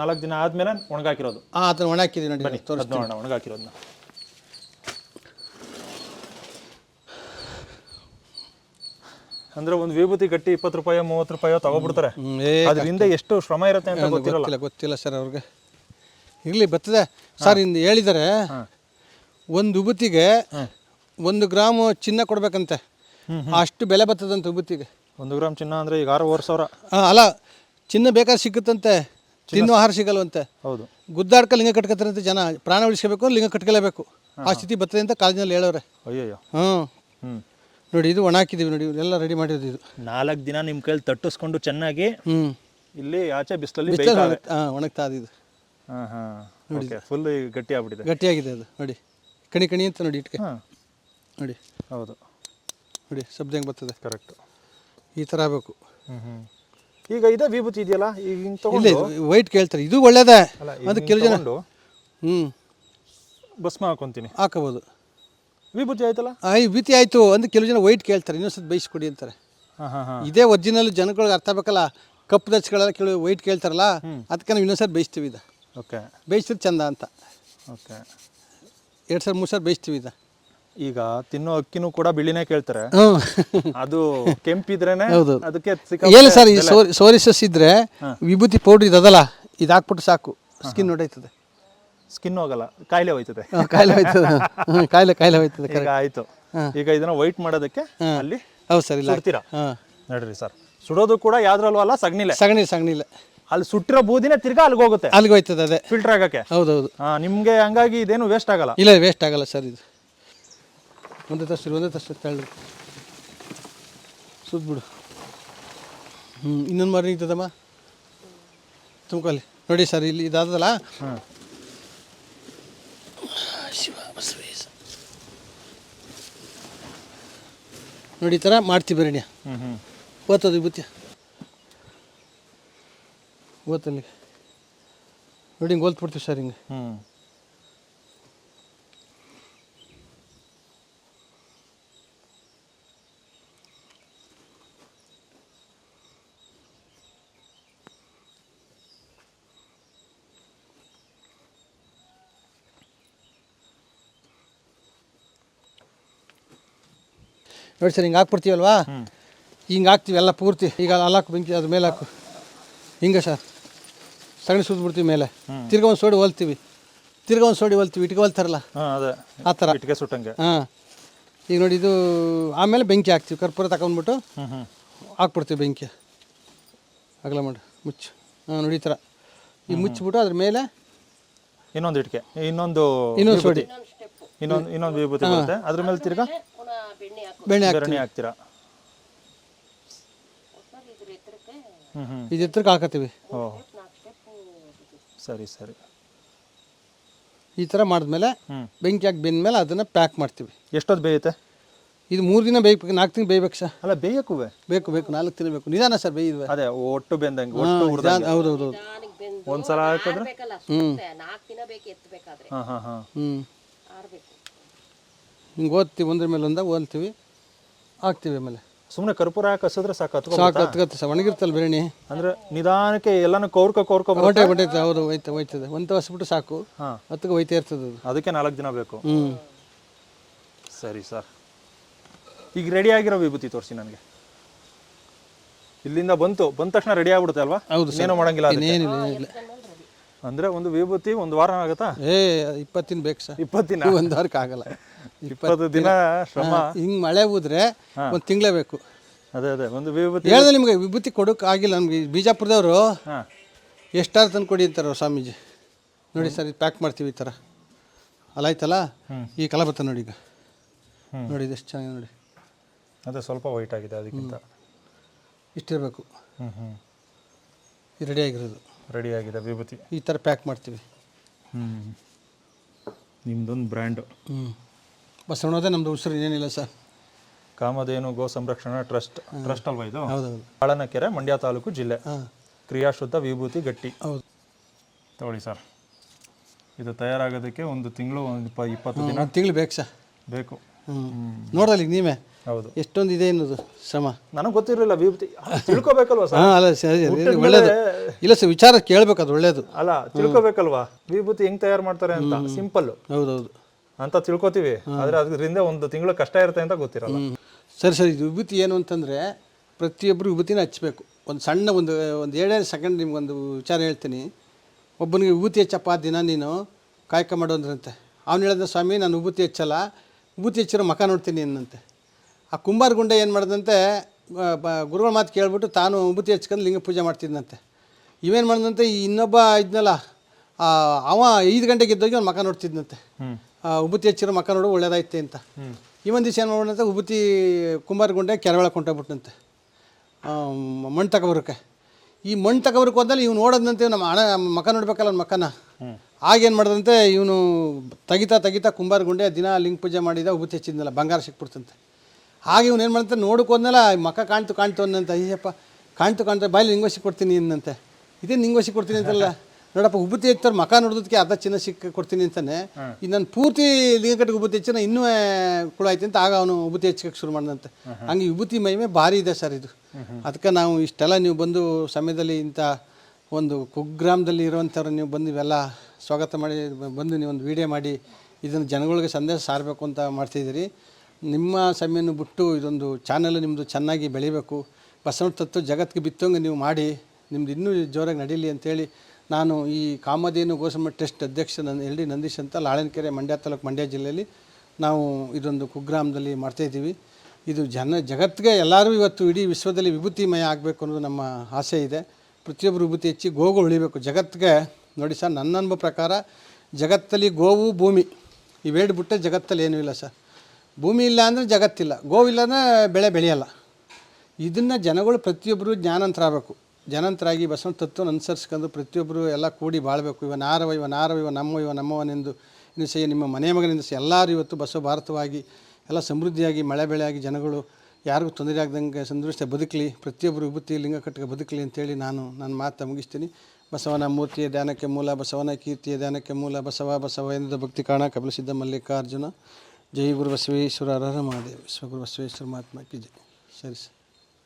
ನಾಲ್ಕು ದಿನ ಆದ್ಮೇಲೆ ಒಣಗಾಕಿರೋದು. ಹಾಂ ಅದನ್ನ ಒಣ ಹಾಕಿದ್ದೀವಿ ನೋಡಿ ಬನ್ನಿ ತೋರಿಸ್ತೀನಿ. ಒಣಗಾಕಿರೋದನ್ನ ಅಂದ್ರೆ ಒಂದು ವಿಭೂತಿ ಗಟ್ಟಿ ಇಪ್ಪತ್ತು ರೂಪಾಯಿ ಮೂವತ್ತು ರೂಪಾಯಿ ತಗೋಬಿಡ್ತಾರೆ. ಏ ಅದರಿಂದ ಎಷ್ಟು ಶ್ರಮ ಇರುತ್ತೆ ಅಂತ ಗೊತ್ತಿರಲ್ಲ. ಗೊತ್ತಿಲ್ಲ ಗೊತ್ತಿಲ್ಲ ಸರ್ ಅವ್ರಿಗೆ. ಇರಲಿ ಬರ್ತದೆ. ಸರ್ ಇಂದು ಹೇಳಿದ್ದಾರೆ ಒಂದು ವಿಭೂತಿಗೆ ಒಂದು ಗ್ರಾಮ್ ಚಿನ್ನ ಕೊಡ್ಬೇಕಂತೆ. ಅಷ್ಟು ಬೆಲೆ ಬರ್ತದಂತೆ ವಿಭೂತಿಗೆ. ಒಂದು ಗ್ರಾಮ್ ಚಿನ್ನ ಅಂದ್ರೆ ಈಗ ಆರೂವರೆ ಸಾವಿರ. ಹಾಂ ಅಲ್ಲ ಚಿನ್ನ ಬೇಕಾದ್ರೆ ಸಿಕ್ಕುತ್ತಂತೆ. ತಿನ್ನುವ ಆಹಾರ ಸಿಗಲ್ವಂತೆ. ಹೌದು. ಗುದ್ದಾಡ್ಕ ಲಿಂಗ ಕಟ್ಕೋತಾರಂತೆ ಜನ. ಪ್ರಾಣ ಉಳಿಸ್ಕೋಬೇಕು ಲಿಂಗ ಕಟ್ಕಲೇಬೇಕು. ಆ ಸ್ಥಿತಿ ಬರ್ತದೆ ಅಂತ ಕಾಲೇಜಿನಲ್ಲಿ ಹೇಳೋರೆ ಅಯ್ಯೋ ಹ್ಞೂ ಹ್ಮ್. ನೋಡಿ ಇದು ಒಣ ಹಾಕಿದೀವಿ ನೋಡಿ ಎಲ್ಲ ರೆಡಿ ಮಾಡಿರೋದು ಇದು. ನಾಲ್ಕು ದಿನ ನಿಮ್ಮ ಕೈಲಿ ತಟ್ಟಿಸ್ಕೊಂಡು ಚೆನ್ನಾಗಿ ಹ್ಞೂ ಇಲ್ಲಿ ಆಚೆ ಬಿಸಿಲಲ್ಲಿ ಒಣಗ್ತಾ ಅದು ಇದು ಹಾಂ ಹಾಂ. ಓಕೆ ಫುಲ್ ಗಟ್ಟಿ ಆಗ್ಬಿಟ್ಟಿದೆ. ಗಟ್ಟಿಯಾಗಿದೆ ಅದು. ನೋಡಿ ಕಣಿ ಕಣಿ ಅಂತ ನೋಡಿ ಇಟ್ಕೆ. ಹಾಂ. ನೋಡಿ. ಹೌದು. ನೋಡಿ ಶಬ್ದ ಹೆಂಗೆ ಬರ್ತದೆ? ಕರೆಕ್ಟ್ ಈ ಥರ ಆಗಬೇಕು. ಹ್ಞೂ ಹ್ಞೂ ಈಗ ಇದೇ ವಿಭೂತಿ ಇದೆಯಲ್ಲ? ಈಗ ಇಲ್ಲ ವೈಟ್ ಕೇಳ್ತಾರೆ. ಇದು ಒಳ್ಳೇದೇ. ಅದು ಕೆಲವು ಜನ ಹ್ಞೂ ಭಸ್ಮ ಹಾಕೊಂತೀನಿ. ಹಾಕೋಬೋದು. ವಿಭೂತಿ ಆಯ್ತಲ್ಲ? ಈ ಆಯ್ತು ಆಯಿತು. ಅಂದ್ರೆ ಕೆಲವು ಜನ ವೈಟ್ ಕೇಳ್ತಾರೆ ಇನ್ನೊಂದ್ಸತಿ ಬೈಸ್ಕೊಡಿ ಅಂತಾರೆ. ಹಾಂ ಹಾಂ ಹಾಂ. ಇದೇ ಒರಿಜಿನಲ್ ಜನಗಳಿಗೆ ಅರ್ಥ ಬೇಕಲ್ಲ ಕಪ್ಪು ದಚ್ಗಳೆಲ್ಲ ಕೆಲವು ವೈಟ್ ಕೇಳ್ತಾರಲ್ಲ ಅದಕ್ಕೆ ನಾವು ಇನ್ನೊಂದ್ಸರಿ ಬೇಯಿಸ್ತೀವಿ ಇದು. ಓಕೆ. ಬೇಯಿಸಿದ್ರೆ ಚಂದ ಅಂತ. ಓಕೆ. ಎರಡು ಸಲ ಮೂರು ಸಲ ಬೇಯಿಸ್ತೀವಿ ಇದು. ಈಗ ತಿನ್ನೋ ಅಕ್ಕಿನೂ ಕೂಡ ಬಿಳಿನೇ ಕೇಳ್ತಾರೆ. ಅದು ಕೆಂಪಿದ್ರೇನೆ ಹೌದು. ಅದಕ್ಕೆ ಏನು ಸರ್ ಈ ಸೋರಿ ಸೋರಿಸಸ್ ಇದ್ರೆ ವಿಭೂತಿ ಪೌಡ್ರ್ ಇದಲ್ಲ ಇದು ಹಾಕ್ಬಿಟ್ಟು ಸಾಕು ಸ್ಕಿನ್ ಹೊಡೈತದೆ. ಸ್ಕಿನ್ ಹೋಗಲ್ಲ ಕಾಯಿಲೆ ಹೋಯ್ತದೆ. ಕಾಯಿಲೆ ಹೋಯ್ತದೆ. ಹ್ಮ್, ಕಾಯಿಲೆ ಕಾಯಿಲೆ ಹೋಯ್ತದೆ ಈಗ ಆಯ್ತು. ಈಗ ಇದನ್ನ ವೈಟ್ ಮಾಡೋದಕ್ಕೆ ಅಲ್ಲಿ ಹೌದು ಸರ್ ಇಲ್ಲ. ಸುಡ್ತೀರಾ? ನಡ್ರಿ ಸರ್. ಸುಡೋದು ಕೂಡ ಯಾವ್ದ್ರಲ್ಲೂ ಅಲ್ಲ ಸಗಣಿಲೆ. ಸಗಣಿ ಸಗಣಿಲ್ಲ ಅಲ್ಲಿ ಸುಟ್ಟಿರೋ ಬೂದಿನೇ ತಿರ್ಗಾ ಅಲ್ಲಿಗೆ ಹೋಗುತ್ತೆ. ಅಲ್ಲಿಗೆ ಹೋಯ್ತದೆ ಅದೇ. ಫಿಲ್ಟರ್ ಆಗಕ್ಕೆ. ಹೌದೌದು. ಹಾ ನಿಮ್ಗೆ ಹಂಗಾಗಿ ಇದೇನು ವೇಸ್ಟ್ ಆಗಲ್ಲ. ಇಲ್ಲ ವೇಸ್ಟ್ ಆಗಲ್ಲ ಸರ್ ಇದು. ಒಂದೇ ತಷ್ಟು ಒಂದೇ ತಷ್ಟು ತಳ್ಳಿ ಸುದ್ಬಿಡು ಹ್ಞೂ ಇನ್ನೊಂದು ಮರ ನಿಂತದಮ್ಮ. ತುಂಬ್ಕೊಳ್ಳಿ ನೋಡಿ ಸರ್ ಇಲ್ಲಿ ಇದಾದಲ್ಲ ಶಿವ ಬಸವೇಶ ನೋಡಿ, ಈ ಥರ ಮಾಡ್ತೀವಿ ಬರೀ ಹ್ಞೂ ಹ್ಞೂ ಓದ್ತದೆ ವಿಭೂತಿ ಓತಲ್ಲಿ ನೋಡಿ, ಹಿಂಗೆ ಓದ್ಬಿಡ್ತೀವಿ ಸರ್ ಹಿಂಗೆ. ಹ್ಞೂ ನೋಡಿ ಸರ್ ಹಿಂಗೆ ಹಾಕ್ಬಿಡ್ತೀವಲ್ವಾ? ಹಿಂಗೆ ಹಾಕ್ತೀವಿ ಎಲ್ಲ ಪೂರ್ತಿ. ಈಗ ಅಲ್ಲಿ ಹಾಕು ಬೆಂಕಿ ಅದ್ರ ಮೇಲೆ ಹಾಕು. ಹಿಂಗೆ ಸರ್. ಸಗಣಿ ಸುದ್ಬಿಡ್ತೀವಿ ಮೇಲೆ. ತಿರ್ಗ ಒಂದು ಸೋಡಿ ಹೊಲ್ತೀವಿ. ತಿರ್ಗ ಒಂದು ಸೋಡಿ ಹೊಲ್ತೀವಿ ಇಟ್ಗೆ ಹೊಲ್ತಾರಲ್ಲ? ಆ ಥರ. ಇಟ್ಕೆ ಸುಟ್ಟಂಗೆ. ಹಾಂ. ಈಗ ನೋಡಿ ಇದು ಆಮೇಲೆ ಬೆಂಕಿ ಹಾಕ್ತೀವಿ ಕರ್ಪೂರ ತಗೊಂಡ್ಬಿಟ್ಟು. ಹಾಕ್ಬಿಡ್ತೀವಿ ಬೆಂಕಿ. ಅಗಲ ಮಾಡಿ ಮುಚ್ಚು. ಹಾಂ ನೋಡಿ ಈ ಥರ. ಈಗ ಮುಚ್ಚಿಬಿಟ್ಟು ಅದ್ರ ಮೇಲೆ ಇನ್ನೊಂದು ಇಟ್ಕೆ ಇನ್ನೊಂದು ಇನ್ನೊಂದು ಸೋಡಿ. ಇನ್ನೊಂದು ಇನ್ನೊಂದು ವಿಭೂತಿ ಬರುತ್ತೆ. ಅದ್ರ ಮೇಲೆ ತಿರ್ಗಾ ಬೆಣ್ಣೆ ಬೆರಣಿ ಹಾಕ್ತೀರಾ? ಒಟ್ನಲ್ಲಿ ಹ್ಞೂ ಹ್ಞೂ ಇದು ಎತ್ತರಕ್ಕೆ ಹಾಕತ್ತೀವಿ. ಓ ಸರಿ ಸರಿ. ಈ ಥರ ಮಾಡಿದ್ಮೇಲೆ ಹ್ಞೂ ಬೆಂಕಿ ಹಾಕಿ ಬೆಂದ್ಮೇಲೆ ಅದನ್ನು ಪ್ಯಾಕ್ ಮಾಡ್ತೀವಿ. ಎಷ್ಟೊತ್ತು ಬೇಯುತ್ತೆ? ಇದು ಮೂರು ದಿನ ಬೇಯಬೇಕು ನಾಲ್ಕು ದಿನ ಬೇಯಬೇಕು ಸರ್. ಅಲ್ಲ ಬೇಯಕ್ಕೂ ಬೇಕು ಬೇಕು ನಾಲ್ಕು ದಿನ ಬೇಕು. ನಿಧಾನ ಸರ್ ಬೇಯಿದ್ವೆ ಅದೇ ಒಟ್ಟು ಬೆಂದಂಗೆ ಒಟ್ಟು ಹುರಿದಂಗೆ. ಹೌದು. ಹೌದು ಹೌದು ಒಂದ್ಸಲ ಹಾಕಿದ್ರೆ? ನಾಲ್ಕು ದಿನ ಬೇಕು ಎತ್ತಬೇಕಾದ್ರೆ ಹಾಂ ಹಾಂ ಹಾಂ ಹ್ಞೂ ಆರ್ಬೇಕು. ಹಿಂಗೆ ಓದ್ತೀವಿ ಒಂದ್ರ ಮೇಲೆ ಒಂದ ಓದ್ತೀವಿ ಹಾಕ್ತೀವಿ ಆಮೇಲೆ. ಸುಮ್ಮನೆ ಕರ್ಪೂರ ಹಾಕಿ ಹಸಿದ್ರೆ ಸಾಕು ಹತ್ಕೊ ಸಾಕು ಹತ್ಕತ್ತೆ ಸರ್ ಒಣಗಿರ್ತಲ್ಲ ಬಿರಿಯಾನಿ. ಅಂದ್ರೆ ನಿಧಾನಕ್ಕೆ ಎಲ್ಲಾನು ಕೌರ್ಕ ಕೌರ್ಕ ಹೊಟ್ಟೆ ಹೊಟ್ಟೈತೆ ಹೌದು ಹೋಯ್ತು ಹೋಯ್ತದೆ. ಒಂದು ಬಿಟ್ಟು ಸಾಕು. ಹಾಂ. ಹತ್ತಿಗೆ ಹೋಯ್ತಾ ಇರ್ತದೆ ಅದು. ಅದಕ್ಕೆ ನಾಲ್ಕು ದಿನ ಬೇಕು. ಹ್ಞೂ ಸರಿ ಸರ್. ಈಗ ರೆಡಿ ಆಗಿರೋ ವಿಭೂತಿ ತೋರಿಸಿ ನನಗೆ. ಇಲ್ಲಿಂದ ಬಂತು. ಬಂದ ತಕ್ಷಣ ರೆಡಿ ಆಗ್ಬಿಡುತ್ತೆ ಅಲ್ವಾ? ಹೌದು ಏನೋ ಮಾಡಂಗಿಲ್ಲ ಅದಕ್ಕೆ. ಏನಿಲ್ಲ ಏನಿಲ್ಲ ಅಂದ್ರೆ ಒಂದು ವಿಭೂತಿ ಒಂದು ವಾರ ಆಗುತ್ತಾ? ಏ ಇಪ್ಪತ್ತಿನ ಬೇಕು ಸರ್. ಇಪ್ಪತ್ತು ದಿನ? ಒಂದು ವಾರಕ್ಕೆ ಆಗಲ್ಲ. *laughs* ಇಪ್ಪತ್ತು ದಿನ ಶ್ರಮ. ಹಿಂಗೆ ಮಳೆ ಹೋದ್ರೆ ಒಂದು ತಿಂಗಳೇ ಬೇಕು ಅದೇ ಅದೇ ಒಂದು ವಿಭೂತಿ ಹೇಳ್ದೆ ನಿಮಗೆ ವಿಭೂತಿ ಕೊಡೋಕೆ ಆಗಿಲ್ಲ ನಮಗೆ. ಬಿಜಾಪುರದವರು ಎಷ್ಟಾರು ತಂದು ಕೊಡಿ ಅಂತಾರೆ ಸ್ವಾಮೀಜಿ? ನೋಡಿ ಸರ್ ಇದು ಪ್ಯಾಕ್ ಮಾಡ್ತೀವಿ ಈ ಥರ ಅಲ್ಲ ಆಯ್ತಲ್ಲ? ಈ ಕಲ ಬರ್ತದೆ ನೋಡಿ ಈಗ. ನೋಡಿ ಎಷ್ಟು ಚೆನ್ನಾಗಿ ನೋಡಿ. ಅದೇ ಸ್ವಲ್ಪ ವೈಟ್ ಆಗಿದೆ ಅದಕ್ಕಿಂತ. ಇಷ್ಟಿರಬೇಕು. ರೆಡಿ ಆಗಿರೋದು. ರೆಡಿ ಆಗಿದೆ ವಿಭೂತಿ. ಈ ಥರ ಪ್ಯಾಕ್ ಮಾಡ್ತೀವಿ. ಹ್ಞೂ ನಿಮ್ದೊಂದು ಬ್ರ್ಯಾಂಡು ಹ್ಞೂ ಬಸವಣ್ಣದೇ ನಮ್ಮದು ಉಸಿರು ಏನಿಲ್ಲ ಸರ್. ಕಾಮಧೇನು ಗೋ ಸಂರಕ್ಷಣಾ ಟ್ರಸ್ಟ್ ಟ್ರಸ್ಟ್ ಅಲ್ವಾ ಇದು? ಹೌದೌದು. ಬಾಳನಕೆರೆ ಮಂಡ್ಯ ತಾಲೂಕು ಜಿಲ್ಲೆ. ಕ್ರಿಯಾಶುದ್ಧ ವಿಭೂತಿ ಗಟ್ಟಿ. ಹೌದು. ತಗೊಳ್ಳಿ ಸರ್. ಇದು ತಯಾರಾಗೋದಕ್ಕೆ ಒಂದು ತಿಂಗಳು ಒಂದು ಇಪ್ಪ ಇಪ್ಪತ್ತು ದಿನ. ಒಂದು ತಿಂಗಳು ಬೇಕು ಸರ್. ಬೇಕು. ನೋಡಲ್ಲ ಈಗ ನೀವೇ? ಹೌದು. ಎಷ್ಟೊಂದು ಇದೆ ಅನ್ನೋದು ಶ್ರಮ. ನನಗೆ ಗೊತ್ತಿರಲಿಲ್ಲ ವಿಭೂತಿ. ತಿಳ್ಕೊಬೇಕಲ್ವಾ ಸರ್? ಅಲ್ಲ ಸರಿ ಒಳ್ಳೇದು. ಇಲ್ಲ ಸರ್ ವಿಚಾರ ಕೇಳಬೇಕು ಅದು ಒಳ್ಳೇದು. ಅಲ್ಲ ತಿಳ್ಕೊಬೇಕಲ್ವಾ? ವಿಭೂತಿ ಹೆಂಗೆ ತಯಾರು ಮಾಡ್ತಾರೆ ಅಂತ? ಸಿಂಪಲ್ ಹೌದೌದು. ಅಂತ ತಿಳ್ಕೊತೀವಿ. ಆದರೆ ಅದರಿಂದ ಒಂದು ತಿಂಗಳು ಕಷ್ಟ ಇರುತ್ತೆ ಅಂತ ಗೊತ್ತಿರಲ್ಲ. ಸರಿ ಸರಿ. ಇದು ವಿಭೂತಿ ಏನು ಅಂತಂದರೆ ಪ್ರತಿಯೊಬ್ಬರು ವಿಭೂತಿನ ಹಚ್ಚಬೇಕು ಒಂದು ಸಣ್ಣ ಒಂದು ಒಂದು ಏಳೇ ಸೆಕೆಂಡ್ ನಿಮ್ಗೊಂದು ವಿಚಾರ ಹೇಳ್ತೀನಿ. ಒಬ್ಬನಿಗೆ ವಿಭೂತಿ ಹಚ್ಚಪ್ಪ ದಿನ ನೀನು ಕಾಯಕ ಮಾಡೋದ್ರಂತೆ ಅವ್ನು ಹೇಳಿದ ಸ್ವಾಮಿ ನಾನು ವಿಭೂತಿ ಹಚ್ಚಲ್ಲ. ವಿಭೂತಿ ಹಚ್ಚಿರೋ ಮಖ ನೋಡ್ತೀನಿ ಅನ್ನಂತೆ ಆ ಕುಂಬಾರ ಗುಂಡೆ ಏನು ಮಾಡ್ದಂತೆ ಗುರುಗಳ ಮಾತು ಕೇಳ್ಬಿಟ್ಟು ತಾನು ವಿಭೂತಿ ಹಚ್ಕೊಂಡು ಲಿಂಗ ಪೂಜೆ ಮಾಡ್ತಿದ್ದಂತೆ ಇವೇನು ಮಾಡ್ದಂತೆ ಇನ್ನೊಬ್ಬ ಇದ್ನಲ್ಲ ಅವ ಐದು ಗಂಟೆಗೆ ಇದ್ದೋಗಿ ಅವ್ನು ಮಖ ನೋಡ್ತಿದ್ದಂತೆ ವಿಭೂತಿ ಹಚ್ಚಿರೋ ಮಕ್ಕ ನೋಡು ಒಳ್ಳೇದಾಯ್ತೆ ಅಂತ. ಇವನ್ ದಿವಸ ಏನು ಮಾಡೋಣಂತೆ ಕುಂಬಾರ ಕುಂಬಾರಗುಂಡೆ ಕೆರವಳಕ್ಕೆ ಹೊಂಟೋಗ್ಬಿಟ್ಟಂತೆ ಮಣ್ಣು ತಗೊಬರಕ್ಕೆ ಈ ಮಣ್ಣು ತಗೊಬರಕ್ಕೆ ಹೋದಲ್ಲಿ ಇವ್ನು ನೋಡೋದಂತೆ ನಮ್ಮ ಹಣ ಮಕ್ಕ ನೋಡ್ಬೇಕಲ್ಲ ಅವ್ನ ಮಕ್ಕನ. ಆಗೇನು ಮಾಡ್ದಂತೆ ಇವನು ತೆಗಿತಾ ತೆಗಿತಾ ಕುಂಬಾರಗುಂಡೆ ದಿನ ಲಿಂಗ ಪೂಜೆ ಮಾಡಿದ ಉಬುತಿ ಹಚ್ಚಿದ್ನಲ್ಲ ಬಂಗಾರ ಸಿಕ್ಬಿಡ್ತಂತೆ. ಹಾಗೆ ಇವ್ನು ಏನು ಮಾಡ್ತಾನೆ ನೋಡಕ್ಕೆ ಹೋದ್ನಲ್ಲ ಮಕ್ಕ ಕಾಣ್ತು ಕಾಣ್ತು ಅನ್ನಂತ. ಅಯ್ಯಪ್ಪ ಕಾಣ್ತು ಕಾಣ್ತು ಬಾಯಲ್ಲಿ ನಿಂಗೋಸಿ ಕೊಡ್ತೀನಿ ಅನ್ನಂತೆ. ಇದೇ ನಿಂಗೋಸಿ ಕೊಡ್ತೀನಿ ಅಂತಲ್ಲ? ನೋಡಪ್ಪ ಉಬ್ಬುತಿ ಹೆಚ್ಚಾರ ಮಕ ನೋಡೋದಕ್ಕೆ ಅರ್ಧ ಚಿನ್ನ ಸಿಕ್ಕ ಕೊಡ್ತೀನಿ ಅಂತಾನೆ. ಇನ್ನು ನಾನು ಪೂರ್ತಿ ಲಿಂಗಕಟ್ಟಿಗೆ ಉಬ್ಬುತಿ ಹೆಚ್ಚಿನ ಇನ್ನೂ ಕೂಡ ಐತೆ ಅಂತ ಆಗ ಅವನು ಉಬ್ಬುತಿ ಹೆಚ್ಚಕ್ಕೆ ಶುರು ಮಾಡಿದಂತೆ. ಹಂಗೆ ವಿಭೂತಿ ಮಹಿಮೆ ಭಾರಿ ಇದೆ ಸರ್ ಇದು. ಅದಕ್ಕೆ ನಾವು ಇಷ್ಟೆಲ್ಲ ನೀವು ಬಂದು ಸಮಯದಲ್ಲಿ ಇಂಥ ಒಂದು ಕುಗ್ರಾಮದಲ್ಲಿ ಇರುವಂಥವ್ರು ನೀವು ಬಂದು ಇವೆಲ್ಲ ಸ್ವಾಗತ ಮಾಡಿ ಬಂದು ನೀವು ಒಂದು ವಿಡಿಯೋ ಮಾಡಿ ಇದನ್ನು ಜನಗಳಿಗೆ ಸಂದೇಶ ಸಾರಬೇಕು ಅಂತ ಮಾಡ್ತಿದ್ದೀರಿ. ನಿಮ್ಮ ಸಮಯವನ್ನು ಬಿಟ್ಟು ಇದೊಂದು ಚಾನಲ್ ನಿಮ್ಮದು ಚೆನ್ನಾಗಿ ಬೆಳಿಬೇಕು. ಬಸವ ತತ್ವ ಜಗತ್ತಿಗೆ ಬಿತ್ತೋಂಗೆ ನೀವು ಮಾಡಿ ನಿಮ್ದು ಇನ್ನೂ ಜೋರಾಗಿ ನಡೀಲಿ ಅಂತೇಳಿ ನಾನು ಈ ಕಾಮಧೇನು ಗೋಸಮ ಟ್ರಸ್ಟ್ ಅಧ್ಯಕ್ಷ ನನ್ನ ಎಲ್ ಡಿ ನಂದೀಶ್ ಅಂತ ಲಾಳನಕೆರೆ ಮಂಡ್ಯ ತಾಲೂಕು ಮಂಡ್ಯ ಜಿಲ್ಲೆಯಲ್ಲಿ ನಾವು ಇದೊಂದು ಕುಗ್ರಾಮದಲ್ಲಿ ಮಾಡ್ತಾಯಿದ್ದೀವಿ ಇದು ಜನ ಜಗತ್ತಿಗೆ ಎಲ್ಲರೂ ಇವತ್ತು ಇಡೀ ವಿಶ್ವದಲ್ಲಿ ವಿಭೂತಿಮಯ ಆಗಬೇಕು ಅನ್ನೋದು ನಮ್ಮ ಆಸೆ ಇದೆ. ಪ್ರತಿಯೊಬ್ಬರು ವಿಭೂತಿ ಹೆಚ್ಚಿ ಗೋಗಳು ಉಳಿಬೇಕು. ಜಗತ್ತಿಗೆ ನೋಡಿ ಸರ್, ನನ್ನ ಅನುಭವ ಪ್ರಕಾರ ಜಗತ್ತಲ್ಲಿ ಗೋವು, ಭೂಮಿ ಇವೆರಡು ಬಿಟ್ಟರೆ ಜಗತ್ತಲ್ಲಿ ಏನೂ ಇಲ್ಲ ಸರ್. ಭೂಮಿ ಇಲ್ಲ ಅಂದರೆ ಜಗತ್ತಿಲ್ಲ. ಗೋವಿಲ್ಲ ಅಂದರೆ ಬೆಳೆ ಬೆಳೆಯಲ್ಲ. ಇದನ್ನು ಜನಗಳು ಪ್ರತಿಯೊಬ್ಬರು ಜ್ಞಾನಂತರಾಗಬೇಕು ಜನಂತರಾಗಿ ಬಸವನ ತತ್ವನ ಅನುಸರಿಸ್ಕೊಂಡು ಪ್ರತಿಯೊಬ್ಬರು ಎಲ್ಲ ಕೂಡಿ ಬಾಳಬೇಕು. ಇವ ನಾರವ ಇವ ನಾರವ, ಇವ ನಮ್ಮ, ಇವ ನಮ್ಮವನೆಂದು ಸಹ ನಿಮ್ಮ ಮನೆ ಮಗನಿಂದ ಸಹ ಎಲ್ಲರೂ ಇವತ್ತು ಬಸವ ಭಾರತವಾಗಿ ಎಲ್ಲ ಸಮೃದ್ಧಿಯಾಗಿ, ಮಳೆ ಬೆಳೆಯಾಗಿ ಜನಗಳು ಯಾರಿಗೂ ತೊಂದರೆ ಆಗದಂಗೆ ಸಂತೃಷ್ಟ ಬದುಕಲಿ, ಪ್ರತಿಯೊಬ್ಬರು ವಿಭೂತಿ, ಲಿಂಗ ಕಟ್ಟಕ ಬದುಕಲಿ ಅಂತೇಳಿ ನಾನು ನನ್ನ ಮಾತು ಮುಗಿಸ್ತೀನಿ. ಬಸವನ ಮೂರ್ತಿಯ ಧ್ಯಾನಕ್ಕೆ ಮೂಲ, ಬಸವನ ಕೀರ್ತಿಯ ಧ್ಯಾನಕ್ಕೆ ಮೂಲ, ಬಸವ ಬಸವ ಎಂದು ಭಕ್ತಿ ಕಾರಣ ಕಪಿಲಸಿದ್ಧ ಮಲ್ಲಿಕಾರ್ಜುನ. ಜೈ ಗುರು ಬಸವೇಶ್ವರ ಅರಹ ಮಹಾದೇವ. ವಿಶ್ವಗುರು ಬಸವೇಶ್ವರ ಮಹಾತ್ಮ ಕಿ ಜೈ. ಸರಿ ಸರ್.